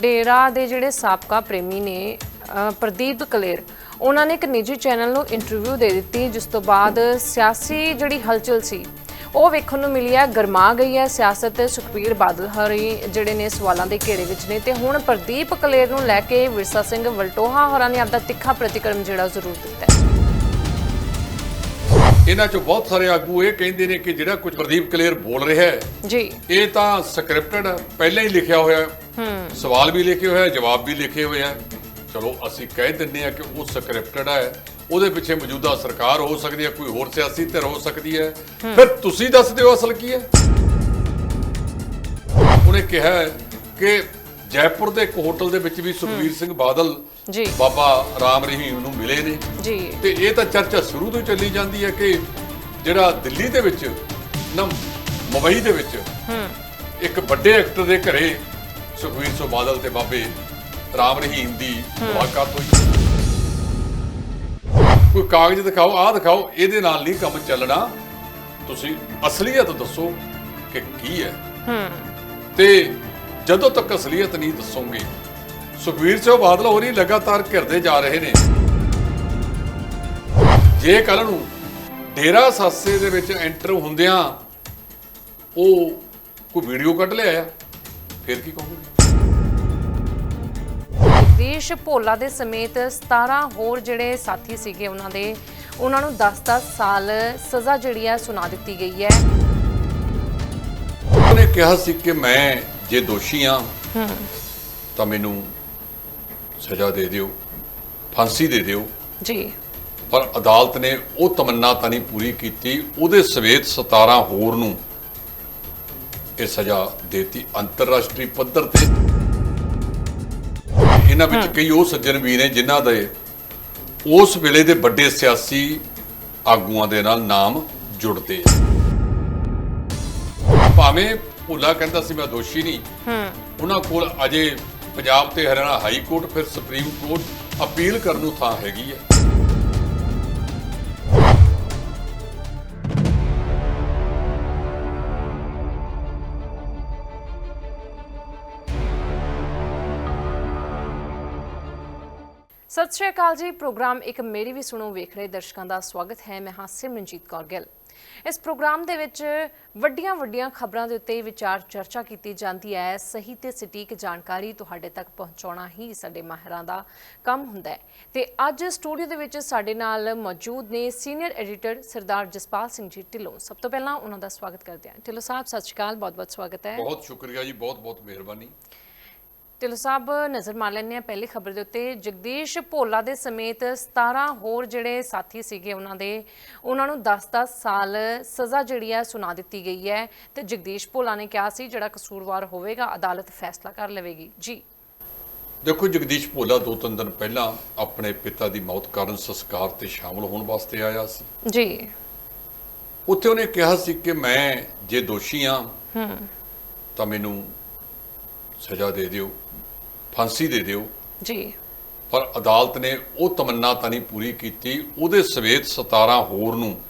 ਡੇਰਾ ਦੇ ਜਿਹੜੇ ਸਾਬਕਾ ਪ੍ਰੇਮੀ ਨੇ ਪ੍ਰਦੀਪ ਕਲੇਰ, ਉਹਨਾਂ ਨੇ ਇੱਕ ਨਿੱਜੀ ਚੈਨਲ ਨੂੰ ਇੰਟਰਵਿਊ ਦੇ ਦਿੱਤੀ, ਜਿਸ ਤੋਂ ਬਾਅਦ ਸਿਆਸੀ ਜਿਹੜੀ ਹਲਚਲ ਸੀ, ਉਹ ਵੇਖਣ ਨੂੰ ਮਿਲੀ ਹੈ, ਗਰਮਾ ਗਈ ਹੈ ਸਿਆਸਤ ਤੇ ਸੁਖਬੀਰ ਬਾਦਲ ਹਰੀ ਜਿਹੜੇ ਨੇ ਸਵਾਲਾਂ ਦੇ ਘੇਰੇ ਵਿੱਚ ਨੇ ਤੇ ਹੁਣ ਪ੍ਰਦੀਪ ਕਲੇਰ ਨੂੰ ਲੈ ਕੇ ਵਿਰਸਾ ਸਿੰਘ ਵਲਟੋਹਾ ਹੋਰਾਂ ਨੇ ਆਪਦਾ ਤਿੱਖਾ ਪ੍ਰਤੀਕਰਮ ਜਿਹੜਾ ਜ਼ਰੂਰ ਦਿੱਤਾ ਹੈ। ਇਹਨਾਂ ਚੋਂ ਬਹੁਤ ਸਾਰੇ ਆਗੂ ਇਹ ਕਹਿੰਦੇ ਨੇ ਕਿ ਜਿਹੜਾ ਕੁਝ ਪ੍ਰਦੀਪ ਕਲੇਰ ਬੋਲ ਰਿਹਾ ਹੈ ਜੀ। ਇਹ ਤਾਂ ਸਕ੍ਰਿਪਟਡ ਪਹਿਲਾਂ ਹੀ ਲਿਖਿਆ ਹੋਇਆ ਹੈ। ਸਵਾਲ ਵੀ ਲਿਖੇ ਹੋਏ ਆ ਜਵਾਬ ਵੀ ਲਿਖੇ ਹੋਏ ਆ ਚਲੋ ਅਸੀਂ ਕਹਿ ਦਿੰਨੇ ਆ ਕਿ ਉਹ ਸਕ੍ਰਿਪਟਡ ਹੈ। ਉਹਦੇ ਪਿੱਛੇ ਮੌਜੂਦਾ ਸਰਕਾਰ ਹੋ ਸਕਦੀ ਹੈ ਕੋਈ ਹੋਰ ਸਿਆਸੀ ਧਿਰ ਹੋ ਸਕਦੀ ਹੈ। ਫਿਰ ਤੁਸੀਂ ਦੱਸ ਦਿਓ ਅਸਲ ਕੀ ਹੈ? ਉਹਨੇ ਕਿਹਾ ਹੈ ਕਿ ਜੈਪੁਰ ਦੇ ਇੱਕ ਹੋਟਲ ਦੇ ਵਿੱਚ ਵੀ ਸੁਖਬੀਰ ਸਿੰਘ ਬਾਦਲ ਜੀ। ਬਾਬਾ ਰਾਮ ਰਹੀਮ ਨੂੰ ਮਿਲੇ ਨੇ। ਜੀ। ਤੇ ਇਹ ਤਾਂ ਚਰਚਾ ਸ਼ੁਰੂ ਤੋਂ ਹੀ ਚੱਲੀ ਜਾਂਦੀ ਹੈ ਕਿ ਜਿਹੜਾ ਦਿੱਲੀ ਦੇ ਵਿੱਚ ਨਾ ਮੁੰਬਈ ਦੇ ਵਿੱਚ ਇੱਕ ਵੱਡੇ ਐਕਟਰ ਦੇ ਘਰੇ ਸੁਖਵੀਰ ਸਿੰਘ ਬਾਦਲ ਤੇ ਬਾਬੇ ਰਾਮ ਰਹੀਮ ਦੀ ਮੁਲਾਕਾਤ ਹੋਈ। ਕੋਈ ਕਾਗਜ਼ ਦਿਖਾਓ ਆਹ ਦਿਖਾਓ ਇਹਦੇ ਨਾਲ ਨਹੀਂ ਕੰਮ ਚੱਲਣਾ। ਤੁਸੀਂ ਅਸਲੀਅਤ ਦੱਸੋ ਕਿ ਕੀ ਹੈ। ਤੇ ਜਦੋਂ ਤੱਕ ਅਸਲੀਅਤ ਨਹੀਂ ਦੱਸੋਗੇ ਸੁਖਵੀਰ ਸਿੰਘ ਬਾਦਲ ਹੋਰੀ ਲਗਾਤਾਰ ਘਿਰਦੇ ਜਾ ਰਹੇ ਨੇ। ਜੇ ਕੱਲ ਨੂੰ ਡੇਰਾ ਸਾਸੇ ਦੇ ਵਿੱਚ ਐਂਟਰ ਹੁੰਦਿਆਂ ਉਹ ਕੋਈ ਵੀਡੀਓ ਕੱਢ ਲਿਆ ਫਿਰ ਕੀ ਕਹੋਗੇ? ਦੇਸ਼ ਭੋਲਾ ਦੇ ਸਮੇਤ 17 ਹੋਰ ਜਿਹੜੇ ਸਾਥੀ ਸੀਗੇ ਉਹਨਾਂ ਦੇ ਉਹਨਾਂ ਨੂੰ 10-10 ਸਾਲ ਸਜ਼ਾ ਜਿਹੜੀ ਹੈ ਸੁਣਾ ਦਿੱਤੀ ਗਈ ਹੈ। ਉਹਨੇ ਕਿਹਾ ਸੀ ਕਿ ਮੈਂ ਜੇ ਦੋਸ਼ੀ ਹਾਂ। ਤਾਂ ਮੈਨੂੰ ਸਜ਼ਾ ਦੇ ਦਿਓ ਫਾਂਸੀ ਦੇ ਦਿਓ। ਜੀ। ਪਰ ਅਦਾਲਤ ਨੇ ਉਹ ਤਮੰਨਾ ਤਾਂ ਨਹੀਂ ਪੂਰੀ ਕੀਤੀ ਉਹਦੇ ਸਵੇਤ 17 ਹੋਰ ਨੂੰ ਇਹ ਸਜ਼ਾ ਦੇਤੀ ਅੰਤਰਰਾਸ਼ਟਰੀ ਪੱਧਰ ਤੇ। ਇਹਨਾਂ ਵਿੱਚ ਕਈ ਉਹ ਸੱਜਣ ਵੀ ਨੇ ਜਿਨ੍ਹਾਂ ਦੇ ਉਸ ਵੇਲੇ ਦੇ ਵੱਡੇ ਸਿਆਸੀ ਆਗੂਆਂ ਦੇ ਨਾਲ ਨਾਮ ਜੁੜਦੇ ਆ। ਭਾਵੇਂ ਭੁੱਲਾ ਕਹਿੰਦਾ ਸੀ ਮੈਂ ਦੋਸ਼ੀ ਨਹੀਂ। ਉਹਨਾਂ ਕੋਲ ਅਜੇ ਪੰਜਾਬ ਤੇ ਹਰਿਆਣਾ ਹਾਈ ਕੋਰਟ ਫਿਰ ਸੁਪਰੀਮ ਕੋਰਟ ਅਪੀਲ ਕਰਨ ਨੂੰ ਥਾਂ ਹੈਗੀ ਹੈ। ਸਤਿ ਸ਼੍ਰੀ ਅਕਾਲ ਜੀ। ਪ੍ਰੋਗਰਾਮ ਇੱਕ ਮੇਰੀ ਵੀ ਸੁਣੋ ਵੇਖ ਰਹੇ ਦਰਸ਼ਕਾਂ ਦਾ ਸਵਾਗਤ ਹੈ। ਮੈਂ ਹਾਂ ਸਿਮਰਨਜੀਤ ਕੌਰ ਗਿੱਲ। ਇਸ ਪ੍ਰੋਗਰਾਮ ਦੇ ਵਿੱਚ ਵੱਡੀਆਂ ਵੱਡੀਆਂ ਖਬਰਾਂ ਦੇ ਉੱਤੇ ਵਿਚਾਰ ਚਰਚਾ ਕੀਤੀ ਜਾਂਦੀ ਹੈ। ਸਹੀ ਤੇ ਸਟੀਕ ਜਾਣਕਾਰੀ ਤੁਹਾਡੇ ਤੱਕ ਪਹੁੰਚਾਉਣਾ ਹੀ ਸਾਡੇ ਮਾਹਿਰਾਂ ਦਾ ਕੰਮ ਹੁੰਦਾ ਹੈ। ਤੇ ਅੱਜ ਸਟੂਡੀਓ ਦੇ ਵਿੱਚ ਸਾਡੇ ਨਾਲ ਮੌਜੂਦ ਨੇ ਸੀਨੀਅਰ ਐਡੀਟਰ ਸਰਦਾਰ ਜਸਪਾਲ ਸਿੰਘ ਜੀ ਢਿੱਲੋਂ। ਸਭ ਤੋਂ ਪਹਿਲਾਂ ਉਹਨਾਂ ਦਾ ਸਵਾਗਤ ਕਰਦੇ ਹਾਂ। ਢਿੱਲੋਂ ਸਾਹਿਬ, ਸਤਿ ਸ਼੍ਰੀ ਅਕਾਲ। ਬਹੁਤ ਬਹੁਤ ਸਵਾਗਤ ਹੈ। ਬਹੁਤ ਸ਼ੁਕਰੀਆ ਜੀ। ਬਹੁਤ ਬਹੁਤ ਮਿਹਰਬਾਨੀ। ਢਿੱਲੋਂ ਸਾਹਿਬ ਨਜ਼ਰ ਮਾਰ ਲੈਂਦੇ ਆ ਪਹਿਲੀ ਖਬਰ ਦੇ ਉੱਤੇ। ਜਗਦੀਸ਼ ਭੋਲਾ ਦੇ ਸਮੇਤ 17 ਹੋਰ ਜਿਹੜੇ ਸਾਥੀ ਸੀਗੇ ਉਹਨਾਂ ਦੇ ਉਹਨਾਂ ਨੂੰ 10-10 ਸਾਲ ਸਜ਼ਾ ਜਿਹੜੀ ਹੈ ਸੁਣਾ ਦਿੱਤੀ ਗਈ ਹੈ ਤੇ ਜਗਦੀਸ਼ ਭੋਲਾ ਨੇ ਕਿਹਾ ਸੀ ਜਿਹੜਾ ਕਸੂਰਵਾਰ ਹੋਵੇਗਾ ਅਦਾਲਤ ਫੈਸਲਾ ਕਰ ਲਵੇਗੀ। ਜੀ। ਦੇਖੋ ਜਗਦੀਸ਼ ਭੋਲਾ ਦੋ ਤਿੰਨ ਦਿਨ ਪਹਿਲਾਂ ਆਪਣੇ ਪਿਤਾ ਦੀ ਮੌਤ ਕਾਰਨ ਸੰਸਕਾਰ ਤੇ ਸ਼ਾਮਲ ਹੋਣ ਵਾਸਤੇ ਆਇਆ ਸੀ। ਜੀ। ਉੱਥੇ ਉਹਨੇ ਕਿਹਾ ਸੀ ਕਿ ਮੈਂ ਜੇ ਦੋਸ਼ੀ ਹਾਂ। ਤਾਂ ਮੈਨੂੰ ਸਜ਼ਾ ਦੇ ਦਿਓ। ਫਾਂਸੀ ਦੇ ਦਿਓ। ਜੀ। ਪਰ ਅਦਾਲਤ ਨੇ ਉਹ ਤਮੰਨਾ ਤਾਂ ਨਹੀਂ ਪੂਰੀ ਕੀਤੀ ਉਹਦੇ ਸਵੇਤ 17 ਹੋਰ ਨੂੰ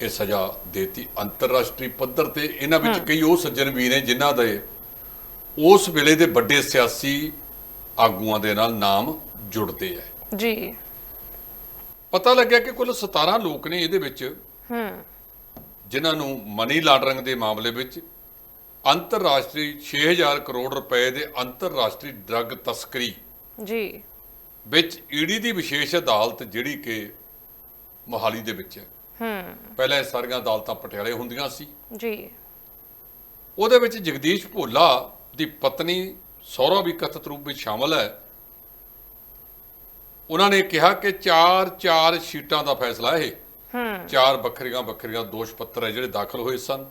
ਇਹ ਸਜ਼ਾ ਦੇਤੀ। ਅੰਤਰਰਾਸ਼ਟਰੀ ਪੱਧਰ ਤੇ ਇਹਨਾਂ ਵਿੱਚ ਕਈ ਉਹ ਸੱਜਣ ਵੀ ਨੇ ਜਿਨ੍ਹਾਂ ਦੇ ਉਸ ਵੇਲੇ ਦੇ ਵੱਡੇ ਸਿਆਸੀ ਆਗੂਆਂ ਦੇ ਨਾਲ ਨਾਮ ਜੁੜਦੇ ਆ ਜੀ। ਪਤਾ ਲੱਗਿਆ ਕਿ ਕੁੱਲ 17 ਲੋਕ ਨੇ ਇਹਦੇ ਵਿੱਚ। ਹੂੰ ਜਿਨ੍ਹਾਂ ਨੂੰ ਮਨੀ ਲਾਂਡਰਿੰਗ ਦੇ ਮਾਮਲੇ ਵਿੱਚ ਅੰਤਰਰਾਸ਼ਟਰੀ 6000 ਕਰੋੜ ਰੁਪਏ ਦੇ ਅੰਤਰਰਾਸ਼ਟਰੀ ਡਰੱਗ ਤਸਕਰੀ ਜੀ। ਵਿੱਚ ਈਡੀ ਦੀ ਵਿਸ਼ੇਸ਼ ਅਦਾਲਤ ਜਿਹੜੀ ਕਿ ਮੋਹਾਲੀ ਦੇ ਵਿੱਚ ਹੈ। ਹੂੰ। ਪਹਿਲਾਂ ਇਹ ਸਾਰੀਆਂ ਅਦਾਲਤਾਂ ਪਟਿਆਲੇ ਹੁੰਦੀਆਂ ਸੀ। ਜੀ। ਉਹਦੇ ਵਿੱਚ ਜਗਦੀਸ਼ ਭੋਲਾ ਦੀ ਪਤਨੀ ਸੌਰਵ ਵੀ ਕਥਿਤ ਰੂਪ ਵਿੱਚ ਸ਼ਾਮਲ ਹੈ। ਉਹਨਾਂ ਨੇ ਕਿਹਾ ਕਿ ਚਾਰ ਚਾਰ ਸ਼ੀਟਾਂ ਦਾ ਫੈਸਲਾ ਇਹ। ਹੂੰ। ਚਾਰ ਵੱਖਰੀਆਂ ਵੱਖਰੀਆਂ ਦੋਸ਼ ਪੱਤਰ ਹੈ ਜਿਹੜੇ ਦਾਖਲ ਹੋਏ ਸਨ।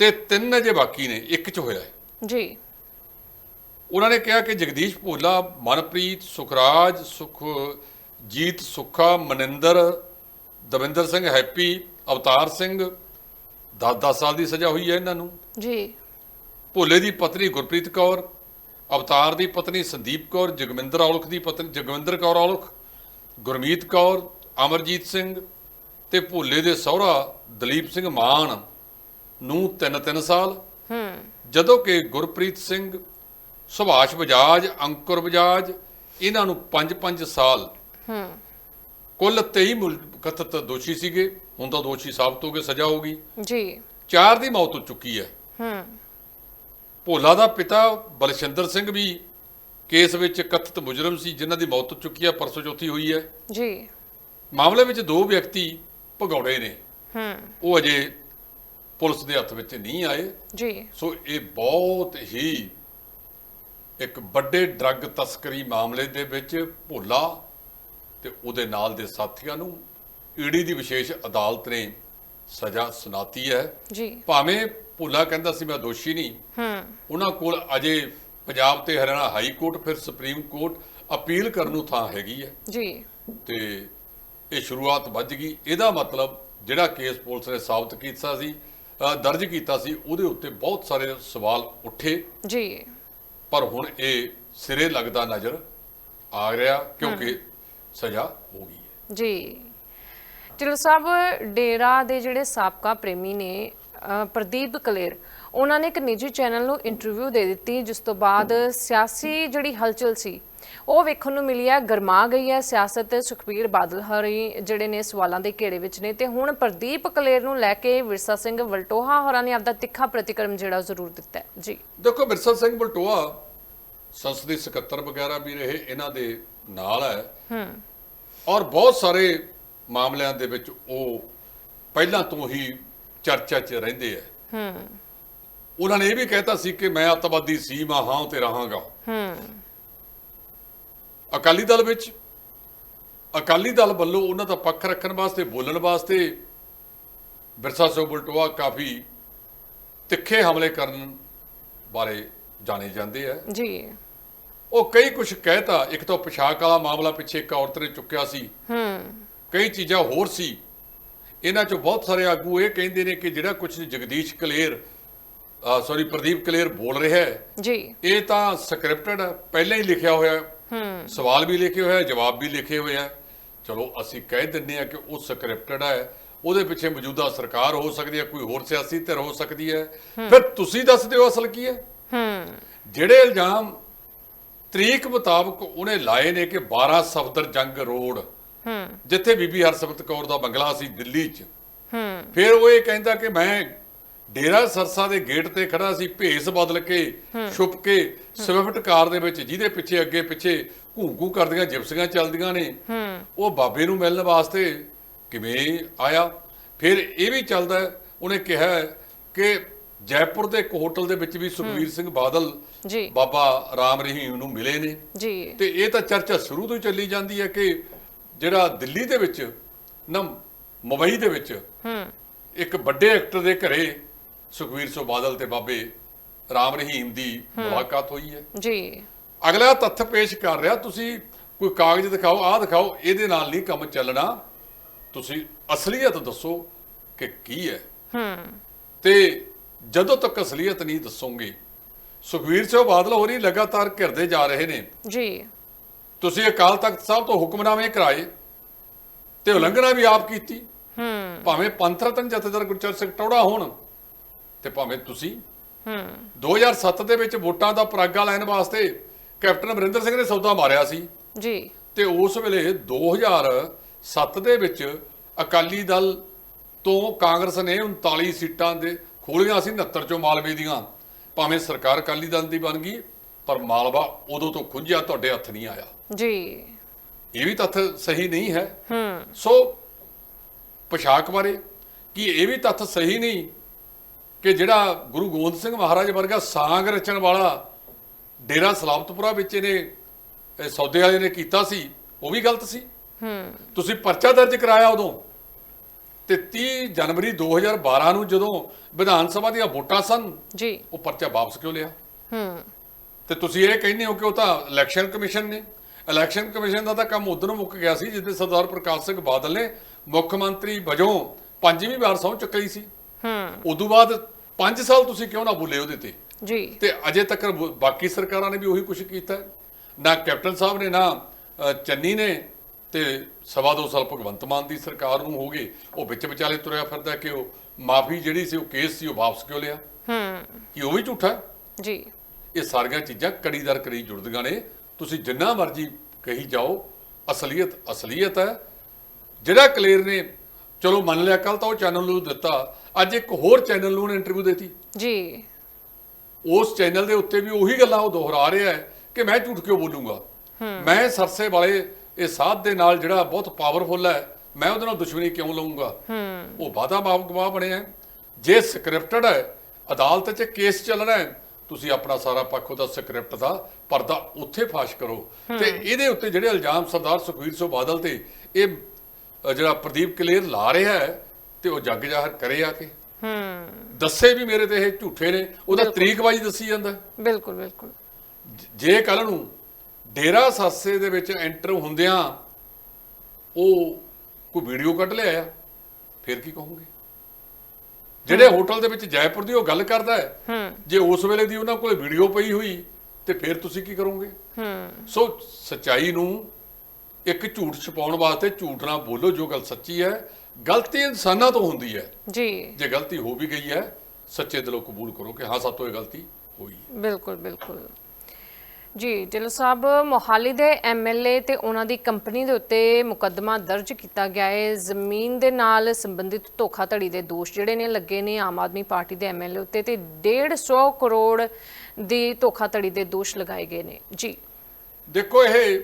ਤੇ ਤਿੰਨ ਅਜੇ ਬਾਕੀ ਨੇ ਇੱਕ ਚ ਹੋਇਆ ਹੈ। ਜੀ। ਉਹਨਾਂ ਨੇ ਕਿਹਾ ਕਿ ਜਗਦੀਸ਼ ਭੋਲਾ ਮਨਪ੍ਰੀਤ ਸੁਖਰਾਜ ਸੁਖਜੀਤ ਸੁੱਖਾ ਮਨਿੰਦਰ ਦਵਿੰਦਰ ਸਿੰਘ ਹੈਪੀ ਅਵਤਾਰ ਸਿੰਘ 10-10 ਸਾਲ ਦੀ ਸਜ਼ਾ ਹੋਈ ਹੈ ਇਹਨਾਂ ਨੂੰ। ਜੀ। ਭੋਲੇ ਦੀ ਪਤਨੀ ਗੁਰਪ੍ਰੀਤ ਕੌਰ ਅਵਤਾਰ ਦੀ ਪਤਨੀ ਸੰਦੀਪ ਕੌਰ ਜਗਮਿੰਦਰ ਔਲਖ ਦੀ ਪਤਨੀ ਜਗਵਿੰਦਰ ਕੌਰ ਔਲਖ ਗੁਰਮੀਤ ਕੌਰ ਅਮਰਜੀਤ ਸਿੰਘ ਤੇ ਭੋਲੇ ਦੇ ਸਹੁਰਾ ਦਲੀਪ ਸਿੰਘ ਮਾਨ ਨੂੰ 3-3 ਸਾਲ। ਹੂੰ। ਜਦੋਂ ਕਿ ਗੁਰਪ੍ਰੀਤ ਸਿੰਘ ਸੁਭਾਸ਼ ਬਜਾਜ ਅੰਕੁਰ ਬਜਾਜ ਇਹਨਾਂ ਨੂੰ 5-5 ਸਾਲ। ਹੂੰ। ਕੁੱਲ 23 ਮੁਲ- ਕਥਿਤ ਦੋਸ਼ੀ ਸੀਗੇ। ਹੁਣ ਤਾਂ ਦੋਸ਼ੀ ਸਾਬਤ ਹੋ ਗਏ ਸਜ਼ਾ ਹੋ ਗਈ। ਜੀ। ਚਾਰ ਦੀ ਮੌਤ ਹੋ ਚੁੱਕੀ ਹੈ। ਹੂੰ। ਭੋਲਾ ਦਾ ਪਿਤਾ ਬਲਸ਼ਿੰਦਰ ਸਿੰਘ ਵੀ ਕੇਸ ਵਿੱਚ ਕਥਿਤ ਮੁਜਰਮ ਸੀ ਜਿਨ੍ਹਾਂ ਦੀ ਮੌਤ ਹੋ ਚੁੱਕੀ ਹੈ ਪਰਸੋਂ ਚੌਥੀ ਹੋਈ ਹੈ। ਜੀ। ਮਾਮਲੇ ਵਿੱਚ ਦੋ ਵਿਅਕਤੀ ਭਗੌੜੇ ਨੇ। ਹੂੰ। ਉਹ ਅਜੇ ਪੁਲਿਸ ਦੇ ਹੱਥ ਵਿੱਚ ਨਹੀਂ ਆਏ। ਜੀ। ਸੋ ਇਹ ਬਹੁਤ ਹੀ ਇੱਕ ਵੱਡੇ ਡਰੱਗ ਤਸਕਰੀ ਮਾਮਲੇ ਦੇ ਵਿੱਚ ਭੋਲਾ ਤੇ ਉਹਦੇ ਨਾਲ ਦੇ ਸਾਥੀਆਂ ਨੂੰ ਈਡੀ ਦੀ ਵਿਸ਼ੇਸ਼ ਅਦਾਲਤ ਨੇ ਸਜ਼ਾ ਸੁਣਾਤੀ ਹੈ। ਜੀ। ਭਾਵੇਂ ਭੋਲਾ ਕਹਿੰਦਾ ਸੀ ਮੈਂ ਦੋਸ਼ੀ ਨਹੀਂ। ਹੂੰ। ਉਹਨਾਂ ਕੋਲ ਅਜੇ ਪੰਜਾਬ ਤੇ ਹਰਿਆਣਾ ਹਾਈ ਕੋਰਟ ਫਿਰ ਸੁਪਰੀਮ ਕੋਰਟ ਅਪੀਲ ਕਰਨ ਨੂੰ ਥਾਂ ਹੈਗੀ ਹੈ। ਜੀ। ਤੇ ਇਹ ਸ਼ੁਰੂਆਤ ਵੱਜ ਗਈ। ਇਹਦਾ ਮਤਲਬ ਜਿਹੜਾ ਕੇਸ ਪੁਲਿਸ ਨੇ ਸਾਬਤ ਕੀਤਾ ਸੀ ਦਰਜ ਕੀਤਾ ਸੀ ਉਹਦੇ ਉੱਤੇ ਬਹੁਤ ਸਾਰੇ ਸਵਾਲ ਉੱਠੇ। ਜੀ। ਪਰ ਹੁਣ ਇਹ ਸਿਰੇ ਲੱਗਦਾ ਨਜ਼ਰ ਆ ਰਿਹਾ ਕਿਉਂਕਿ ਸਜ਼ਾ ਹੋ ਗਈ ਹੈ। ਜੀ। ਚਲੋ ਸਾਹਿਬ ਡੇਰਾ ਦੇ ਜਿਹੜੇ ਸਾਬਕਾ ਪ੍ਰੇਮੀ ਨੇ ਪ੍ਰਦੀਪ ਕਲੇਰ ਉਹਨਾਂ ਨੇ ਇੱਕ ਨਿੱਜੀ ਚੈਨਲ ਨੂੰ ਇੰਟਰਵਿਊ ਦੇ ਦਿੱਤੀ ਜਿਸ ਤੋਂ ਬਾਅਦ ਸਿਆਸੀ ਜਿਹੜੀ ਹਲਚਲ ਸੀ ਉਹ ਵੇਖਣ ਨੂੰ ਮਿਲੀ ਹੈ ਗਰਮਾ ਗਈ ਹੈ ਸਿਆਸਤ ਸੁਖਬੀਰ ਬਾਦਲ ਹਰੀ ਜਿਹੜੇ ਨੇ ਸਵਾਲਾਂ ਦੇ ਘੇਰੇ ਵਿੱਚ ਨੇ ਤੇ ਹੁਣ ਪ੍ਰਦੀਪ ਕਲੇਰ ਨੂੰ ਲੈ ਕੇ ਵਿਰਸਾ ਸਿੰਘ ਵਲਟੋਹਾ ਹੋਰਾਂ ਨੇ ਆਪਦਾ ਤਿੱਖਾ ਪ੍ਰਤੀਕਰਮ ਜਿਹੜਾ ਜ਼ਰੂਰ ਦਿੱਤਾ ਜੀ। ਦੇਖੋ ਬਿਰਸਾ ਸਿੰਘ ਬਲਟੋਆ ਸੰਸਦੀ ਸਕੱਤਰ ਵਗੈਰਾ ਵੀ ਰਹੇ ਇਹਨਾਂ ਦੇ ਨਾਲ ਹੈ। ਹੂੰ। ਔਰ ਬਹੁਤ ਸਾਰੇ ਮਾਮਲਿਆਂ ਦੇ ਵਿੱਚ ਉਹ ਪਹਿਲਾਂ ਤੋਂ ਹੀ ਚਰਚਾ 'ਚ ਰਹਿੰਦੇ ਆ ਹੂੰ। ਉਹਨਾਂ ਨੇ ਇਹ ਵੀ ਕਹਿਤਾ ਸੀ ਕਿ ਮੈਂ ਅੱਤਵਾਦੀ ਸੀ ਮੈਂ ਹਾਂ ਤੇ ਰਹਾਂਗਾ। ਹੂੰ। ਅਕਾਲੀ ਦਲ ਵਿੱਚ ਅਕਾਲੀ ਦਲ ਵੱਲੋਂ ਉਹਨਾਂ ਦਾ ਪੱਖ ਰੱਖਣ ਵਾਸਤੇ ਬੋਲਣ ਵਾਸਤੇ ਬਿਰਸਾ ਸਿੰਘ ਬਲਟੋਆ ਕਾਫੀ ਤਿੱਖੇ ਹਮਲੇ ਕਰਨ ਬਾਰੇ ਜਾਣੇ ਜਾਂਦੇ ਆ। ਜੀ। ਉਹ ਕਈ ਕੁਝ ਕਹਿਤਾ। ਇੱਕ ਤਾਂ ਪੋਸ਼ਾਕ ਵਾਲਾ ਮਾਮਲਾ ਪਿੱਛੇ ਇੱਕ ਔਰਤ ਨੇ ਚੁੱਕਿਆ ਸੀ। ਹੂੰ। ਕਈ ਚੀਜ਼ਾਂ ਹੋਰ ਸੀ। ਇਹਨਾਂ ਚੋਂ ਬਹੁਤ ਸਾਰੇ ਆਗੂ ਇਹ ਕਹਿੰਦੇ ਨੇ ਕਿ ਜਿਹੜਾ ਕੁਝ ਜਗਦੀਸ਼ ਕਲੇਰ ਸੌਰੀ ਪ੍ਰਦੀਪ ਕਲੇਰ ਬੋਲ ਰਿਹਾ ਹੈ। ਜੀ। ਇਹ ਤਾਂ ਸਕ੍ਰਿਪਟਡ ਪਹਿਲਾਂ ਹੀ ਲਿਖਿਆ ਹੋਇਆ ਹੈ। ਹੂੰ। ਸਵਾਲ ਵੀ ਲਿਖੇ ਹੋਏ ਆ ਜਵਾਬ ਵੀ ਲਿਖੇ ਹੋਏ ਆ ਚਲੋ ਅਸੀਂ ਕਹਿ ਦਿੰਨੇ ਆ ਕਿ ਉਹ ਸਕ੍ਰਿਪਟਡ ਹੈ। ਉਹਦੇ ਪਿੱਛੇ ਮੌਜੂਦਾ ਸਰਕਾਰ ਹੋ ਸਕਦੀ ਹੈ ਕੋਈ ਹੋਰ ਸਿਆਸੀ ਧਿਰ ਹੋ ਸਕਦੀ ਹੈ। ਫਿਰ ਤੁਸੀਂ ਦੱਸ ਦਿਓ ਅਸਲ ਕੀ ਹੈ। ਹੂੰ। ਜਿਹੜੇ ਇਲਜ਼ਾਮ ਤਰੀਕ ਮੁਤਾਬਕ ਉਹਨੇ ਲਾਏ ਨੇ ਕਿ 12 ਸਫਦਰ ਜੰਗ ਰੋਡ ਹੂੰ। ਜਿੱਥੇ ਬੀਬੀ ਹਰਸਿਮਰਤ ਕੌਰ ਦਾ ਬੰਗਲਾ ਸੀ ਦਿੱਲੀ 'ਚ। ਹੂੰ। ਫਿਰ ਉਹ ਇਹ ਕਹਿੰਦਾ ਕਿ ਮੈਂ ਡੇਰਾ ਸਰਸਾ ਦੇ ਗੇਟ ਤੇ ਖੜਾ ਸੀ ਭੇਸ ਬਦਲ ਕੇ ਛੁਪ ਕੇ ਸਵਿਫਟ ਕਾਰ ਦੇ ਵਿੱਚ ਜਿਹਦੇ ਪਿੱਛੇ ਅੱਗੇ ਪਿੱਛੇ ਘੂੰ-ਘੂੰ ਕਰਦੀਆਂ ਜਿਪਸੀਆਂ ਚੱਲਦੀਆਂ ਨੇ। ਉਹ ਬਾਬੇ ਨੂੰ ਮਿਲਣ ਵਾਸਤੇ ਕਿਵੇਂ ਆਇਆ? ਫਿਰ ਇਹ ਵੀ ਚੱਲਦਾ ਉਹਨੇ ਕਿਹਾ ਕਿ ਜੈਪੁਰ ਦੇ ਇੱਕ ਹੋਟਲ ਦੇ ਵਿੱਚ ਵੀ ਸੁਖਵੀਰ ਸਿੰਘ ਬਾਦਲ ਜੀ। ਬਾਬਾ ਰਾਮ ਰਹੀਮ ਨੂੰ ਮਿਲੇ ਨੇ। ਜੀ। ਤੇ ਇਹ ਤਾਂ ਚਰਚਾ ਸ਼ੁਰੂ ਤੋਂ ਹੀ ਚੱਲੀ ਜਾਂਦੀ ਹੈ ਕਿ ਜਿਹੜਾ ਦਿੱਲੀ ਦੇ ਵਿੱਚ ਨਾ ਮੁੰਬਈ ਦੇ ਵਿੱਚ ਹੂੰ। ਇੱਕ ਵੱਡੇ ਐਕਟਰ ਦੇ ਘਰੇ ਸੁਖਵੀਰ ਸਿੰਘ ਬਾਦਲ ਤੇ ਬਾਬੇ ਰਾਮ ਰਹੀਮ ਦੀ ਮੁਲਾਕਾਤ ਹੋਈ ਹੈ। ਜੀ। ਅਗਲਾ ਤੱਥ ਪੇਸ਼ ਕਰ ਰਿਹਾ ਤੁਸੀਂ ਕੋਈ ਕਾਗਜ਼ ਦਿਖਾਓ ਆਹ ਦਿਖਾਓ ਇਹਦੇ ਨਾਲ ਨਹੀਂ ਕੰਮ ਚੱਲਣਾ। ਤੁਸੀਂ ਅਸਲੀਅਤ ਦੱਸੋ ਕਿ ਕੀ ਹੈ। ਹੂੰ। ਤੇ ਜਦੋਂ ਤੱਕ ਅਸਲੀਅਤ ਨਹੀਂ ਦੱਸੋਗੇ ਸੁਖਵੀਰ ਸਿੰਘ ਬਾਦਲ ਹੋਰੀ ਲਗਾਤਾਰ ਘਿਰਦੇ ਜਾ ਰਹੇ ਨੇ। ਜੀ। ਤੁਸੀਂ ਅਕਾਲ ਤਖਤ ਸਾਹਿਬ ਤੋਂ ਹੁਕਮਨਾਮੇ ਕਰਾਏ ਤੇ ਉਲੰਘਣਾ ਵੀ ਆਪ ਕੀਤੀ। ਹੂੰ। ਭਾਵੇਂ ਪੰਥ ਰਤਨ ਜਥੇਦਾਰ ਗੁਰਚਰਨ ਸਿੰਘ ਟੌੜਾ ਹੋਣ ਤੇ ਭਾਵੇਂ ਤੁਸੀਂ। ਹੂੰ। 2007 ਦੇ ਵਿੱਚ ਵੋਟਾਂ ਦਾ ਪਰਾਗਾ ਲੈਣ ਵਾਸਤੇ ਕੈਪਟਨ ਅਮਰਿੰਦਰ ਸਿੰਘ ਨੇ ਸੌਦਾ ਮਾਰਿਆ ਸੀ। ਜੀ। ਤੇ ਉਸ ਵੇਲੇ 2007 ਦੇ ਵਿੱਚ ਅਕਾਲੀ ਦਲ ਤੋਂ ਕਾਂਗਰਸ ਨੇ 39 ਸੀਟਾਂ ਦੇ ਖੋਲੀਆਂ ਸੀ 69 ਚੋਂ ਮਾਲਵੇ ਦੀਆਂ। ਭਾਵੇਂ ਸਰਕਾਰ ਅਕਾਲੀ ਦਲ ਦੀ ਬਣ ਗਈ ਪਰ ਮਾਲਵਾ ਉਦੋਂ ਤੋਂ ਖੁੰਝਿਆ ਤੁਹਾਡੇ ਹੱਥ ਨਹੀਂ ਆਇਆ। ਜੀ। ਇਹ ਵੀ ਤੱਥ ਸਹੀ ਨਹੀਂ ਹੈ। ਹੂੰ। ਸੋ ਪੋਸ਼ਾਕ ਬਾਰੇ ਕੀ ਇਹ ਵੀ ਤੱਥ ਸਹੀ ਨਹੀਂ ਕਿ ਜਿਹੜਾ ਗੁਰੂ ਗੋਬਿੰਦ ਸਿੰਘ ਮਹਾਰਾਜ ਵਰਗਾ ਸਾਂਗ ਰਚਣ ਵਾਲਾ ਡੇਰਾ ਸਲਾਮਤਪੁਰਾ ਵਿੱਚ ਇਹਨੇ ਇਹ ਸੌਦੇ ਵਾਲੇ ਨੇ ਕੀਤਾ ਸੀ ਉਹ ਵੀ ਗਲਤ ਸੀ? ਹੂੰ। ਤੁਸੀਂ ਪਰਚਾ ਦਰਜ ਕਰਾਇਆ ਉਦੋਂ? ਤੇ 30 ਜਨਵਰੀ 2012 ਨੂੰ ਜਦੋਂ ਵਿਧਾਨ ਸਭਾ ਦੀਆਂ ਵੋਟਾਂ ਸਨ ਜੀ। ਉਹ ਪਰਚਾ ਵਾਪਸ ਕਿਉਂ ਲਿਆ? ਹੂੰ। ਤੇ ਤੁਸੀਂ ਇਹ ਕਹਿੰਦੇ ਹੋ ਕਿ ਉਹ ਤਾਂ ਇਲੈਕਸ਼ਨ ਕਮਿਸ਼ਨ ਨੇ। ਇਲੈਕਸ਼ਨ ਕਮਿਸ਼ਨ ਦਾ ਤਾਂ ਕੰਮ ਉਦੋਂ ਮੁੱਕ ਗਿਆ ਸੀ ਜਿੱਦੇ ਸਰਦਾਰ ਪ੍ਰਕਾਸ਼ ਸਿੰਘ ਬਾਦਲ ਨੇ ਮੁੱਖ ਮੰਤਰੀ ਵਜੋਂ ਪੰਜਵੀਂ ਵਾਰ ਸਹੁੰ ਚੁੱਕੀ ਸੀ। ਹੂੰ। ਉਦੋਂ ਬਾਅਦ 5 ਸਾਲ ਤੁਸੀਂ ਕਿਉਂ ਨਾ ਬੋਲੇ ਉਹਦੇ ਤੇ? ਜੀ। ਤੇ ਅਜੇ ਤੱਕ ਬਾਕੀ ਸਰਕਾਰਾਂ ਨੇ ਵੀ ਉਹੀ ਕੁਝ ਕੀਤਾ। ਨਾ ਕੈਪਟਨ ਸਾਹਿਬ ਨੇ ਨਾ ਚੰਨੀ ਨੇ ਤੇ ਸਵਾ ਦੋ ਸਾਲ ਭਗਵੰਤ ਮਾਨ ਦੀ ਸਰਕਾਰ ਨੂੰ ਹੋ ਗਏ। ਉਹ ਵਿੱਚ ਵਿਚਾਲੇ ਤੁਰਿਆ ਫਿਰਦਾ ਕਿ ਉਹ ਮਾਫੀ ਜਿਹੜੀ ਸੀ ਉਹ ਕੇਸ ਸੀ ਉਹ ਵਾਪਸ ਕਿਉਂ ਲਿਆ? ਹੂੰ। ਕਿ ਉਹ ਵੀ ਝੂਠਾ? ਜੀ। ਇਹ ਸਾਰੀਆਂ ਚੀਜ਼ਾਂ ਕੜੀ ਦਰ ਕੜੀ ਜੁੜਦੀਆਂ ਨੇ। ਤੁਸੀਂ ਜਿੰਨਾ ਮਰਜ਼ੀ ਕਹੀ ਜਾਓ ਅਸਲੀਅਤ ਅਸਲੀਅਤ ਹੈ। ਜਿਹੜਾ ਕਲੀਅਰ ਨੇ ਚਲੋ ਮੰਨ ਲਿਆ ਕੱਲ ਤਾਂ ਉਹ ਚੈਨਲ ਨੂੰ ਦਿੱਤਾ। ਅੱਜ ਇੱਕ ਹੋਰ ਚੈਨਲ ਨੂੰ ਇੰਟਰਵਿਊ ਦਿੱਤੀ। ਜੀ। ਉਸ ਚੈਨਲ ਦੇ ਉੱਤੇ ਵੀ ਉਹੀ ਗੱਲਾਂ ਉਹ ਦੁਹਰਾ ਰਿਹਾ ਹੈ ਕਿ ਮੈਂ ਝੂਠ ਕਿਉਂ ਬੋਲੂੰਗਾ? ਮੈਂ ਸਰਸੇ ਵਾਲੇ ਇਹ ਸਾਧ ਦੇ ਨਾਲ ਜਿਹੜਾ ਬਹੁਤ ਪਾਵਰਫੁਲ ਹੈ ਮੈਂ ਉਹਦੇ ਨਾਲ ਦੁਸ਼ਮਣੀ ਕਿਉਂ ਲਵਾਂਗਾ ਉਹ ਵਾਦਾ ਮਾਫ ਗਵਾਹ ਬਣਿਆ ਹੈ। ਜੇ ਸਕ੍ਰਿਪਟਡ ਹੈ ਅਦਾਲਤ 'ਚ ਕੇਸ ਚੱਲ ਰਿਹਾ ਹੈ ਤੁਸੀਂ ਆਪਣਾ ਸਾਰਾ ਪੱਖ ਉਹਦਾ ਸਕ੍ਰਿਪਟ ਦਾ ਪਰਦਾ ਉੱਥੇ ਫਾਸ਼ ਕਰੋ। ਤੇ ਇਹਦੇ ਉੱਤੇ ਜਿਹੜੇ ਇਲਜ਼ਾਮ ਸਰਦਾਰ ਸੁਖਵੀਰ ਸਿੰਘ ਬਾਦਲ ਤੇ ਇਹ ਜਿਹੜਾ ਪ੍ਰਦੀਪ ਕਲੇਰ ਲਾ ਰਿਹਾ ਹੈ ਤੇ ਉਹ ਜੱਗ ਜ਼ਾਹਰ ਕਰੇ ਆ ਕੇ। ਹੂੰ। ਦੱਸੇ ਵੀ ਮੇਰੇ ਤੇ ਇਹ ਝੂਠੇ ਨੇ ਉਹਦਾ ਤਰੀਕਬਾਜ਼ੀ ਦੱਸੀ ਜਾਂਦਾ। ਬਿਲਕੁਲ ਬਿਲਕੁਲ। ਜੇ ਕੱਲ ਨੂੰ ਡੇਰਾ ਸਾਸੇ ਦੇ ਵਿੱਚ ਐਂਟਰ ਹੁੰਦਿਆਂ ਉਹ ਕੋਈ ਵੀਡੀਓ ਕੱਢ ਲਿਆ ਫਿਰ ਕੀ ਕਹੋਗੇ? ਜਿਹੜੇ ਹੋਟਲ ਦੇ ਵਿੱਚ ਜੈਪੁਰ ਦੀ ਉਹ ਗੱਲ ਕਰਦਾ ਹੈ ਹੂੰ। ਜੇ ਉਸ ਵੇਲੇ ਦੀ ਉਹਨਾਂ ਕੋਲ ਵੀਡੀਓ ਪਈ ਹੋਈ ਤੇ ਫਿਰ ਤੁਸੀਂ ਕੀ ਕਰੋਗੇ? ਹੂੰ। ਸੋ ਸਚਾਈ ਨੂੰ ਇੱਕ ਝੂਠ ਛਪਾਉਣ ਵਾਸਤੇ ਝੂਠ ਨਾ ਬੋਲੋ ਜੋ ਗੱਲ ਸੱਚੀ ਹੈ। ਗਲਤੀ ਇਨਸਾਨਾਂ ਤੋਂ ਹੁੰਦੀ ਹੈ। ਜੀ। ਜੇ ਗਲਤੀ ਹੋ ਵੀ ਗਈ ਹੈ ਸੱਚੇ ਦਿਲੋਂ ਕਬੂਲ ਕਰੋ ਕਿ ਹਾਂ ਸਾਤੋਂ ਇਹ ਗਲਤੀ ਹੋਈ ਹੈ। ਬਿਲਕੁਲ ਬਿਲਕੁਲ। ਜੀ ਢਿੱਲੋਂ ਸਾਹਿਬ ਮੋਹਾਲੀ ਦੇ ਐਮਐਲਏ ਤੇ ਉਹਨਾਂ ਦੀ ਕੰਪਨੀ ਦੇ ਉੱਤੇ ਮੁਕੱਦਮਾ ਦਰਜ ਕੀਤਾ ਗਿਆ ਹੈ। ਜ਼ਮੀਨ ਦੇ ਨਾਲ ਸੰਬੰਧਿਤ ਧੋਖਾਧੜੀ ਦੇ ਦੋਸ਼ ਜਿਹੜੇ ਨੇ ਲੱਗੇ ਨੇ ਆਮ ਆਦਮੀ ਪਾਰਟੀ ਦੇ ਐਮਐਲਏ ਉੱਤੇ ਤੇ 150 ਕਰੋੜ ਦੀ ਧੋਖਾਧੜੀ ਦੇ ਦੋਸ਼ ਲਗਾਏ ਗਏ ਨੇ। ਜੀ। ਦੇਖੋ ਇਹ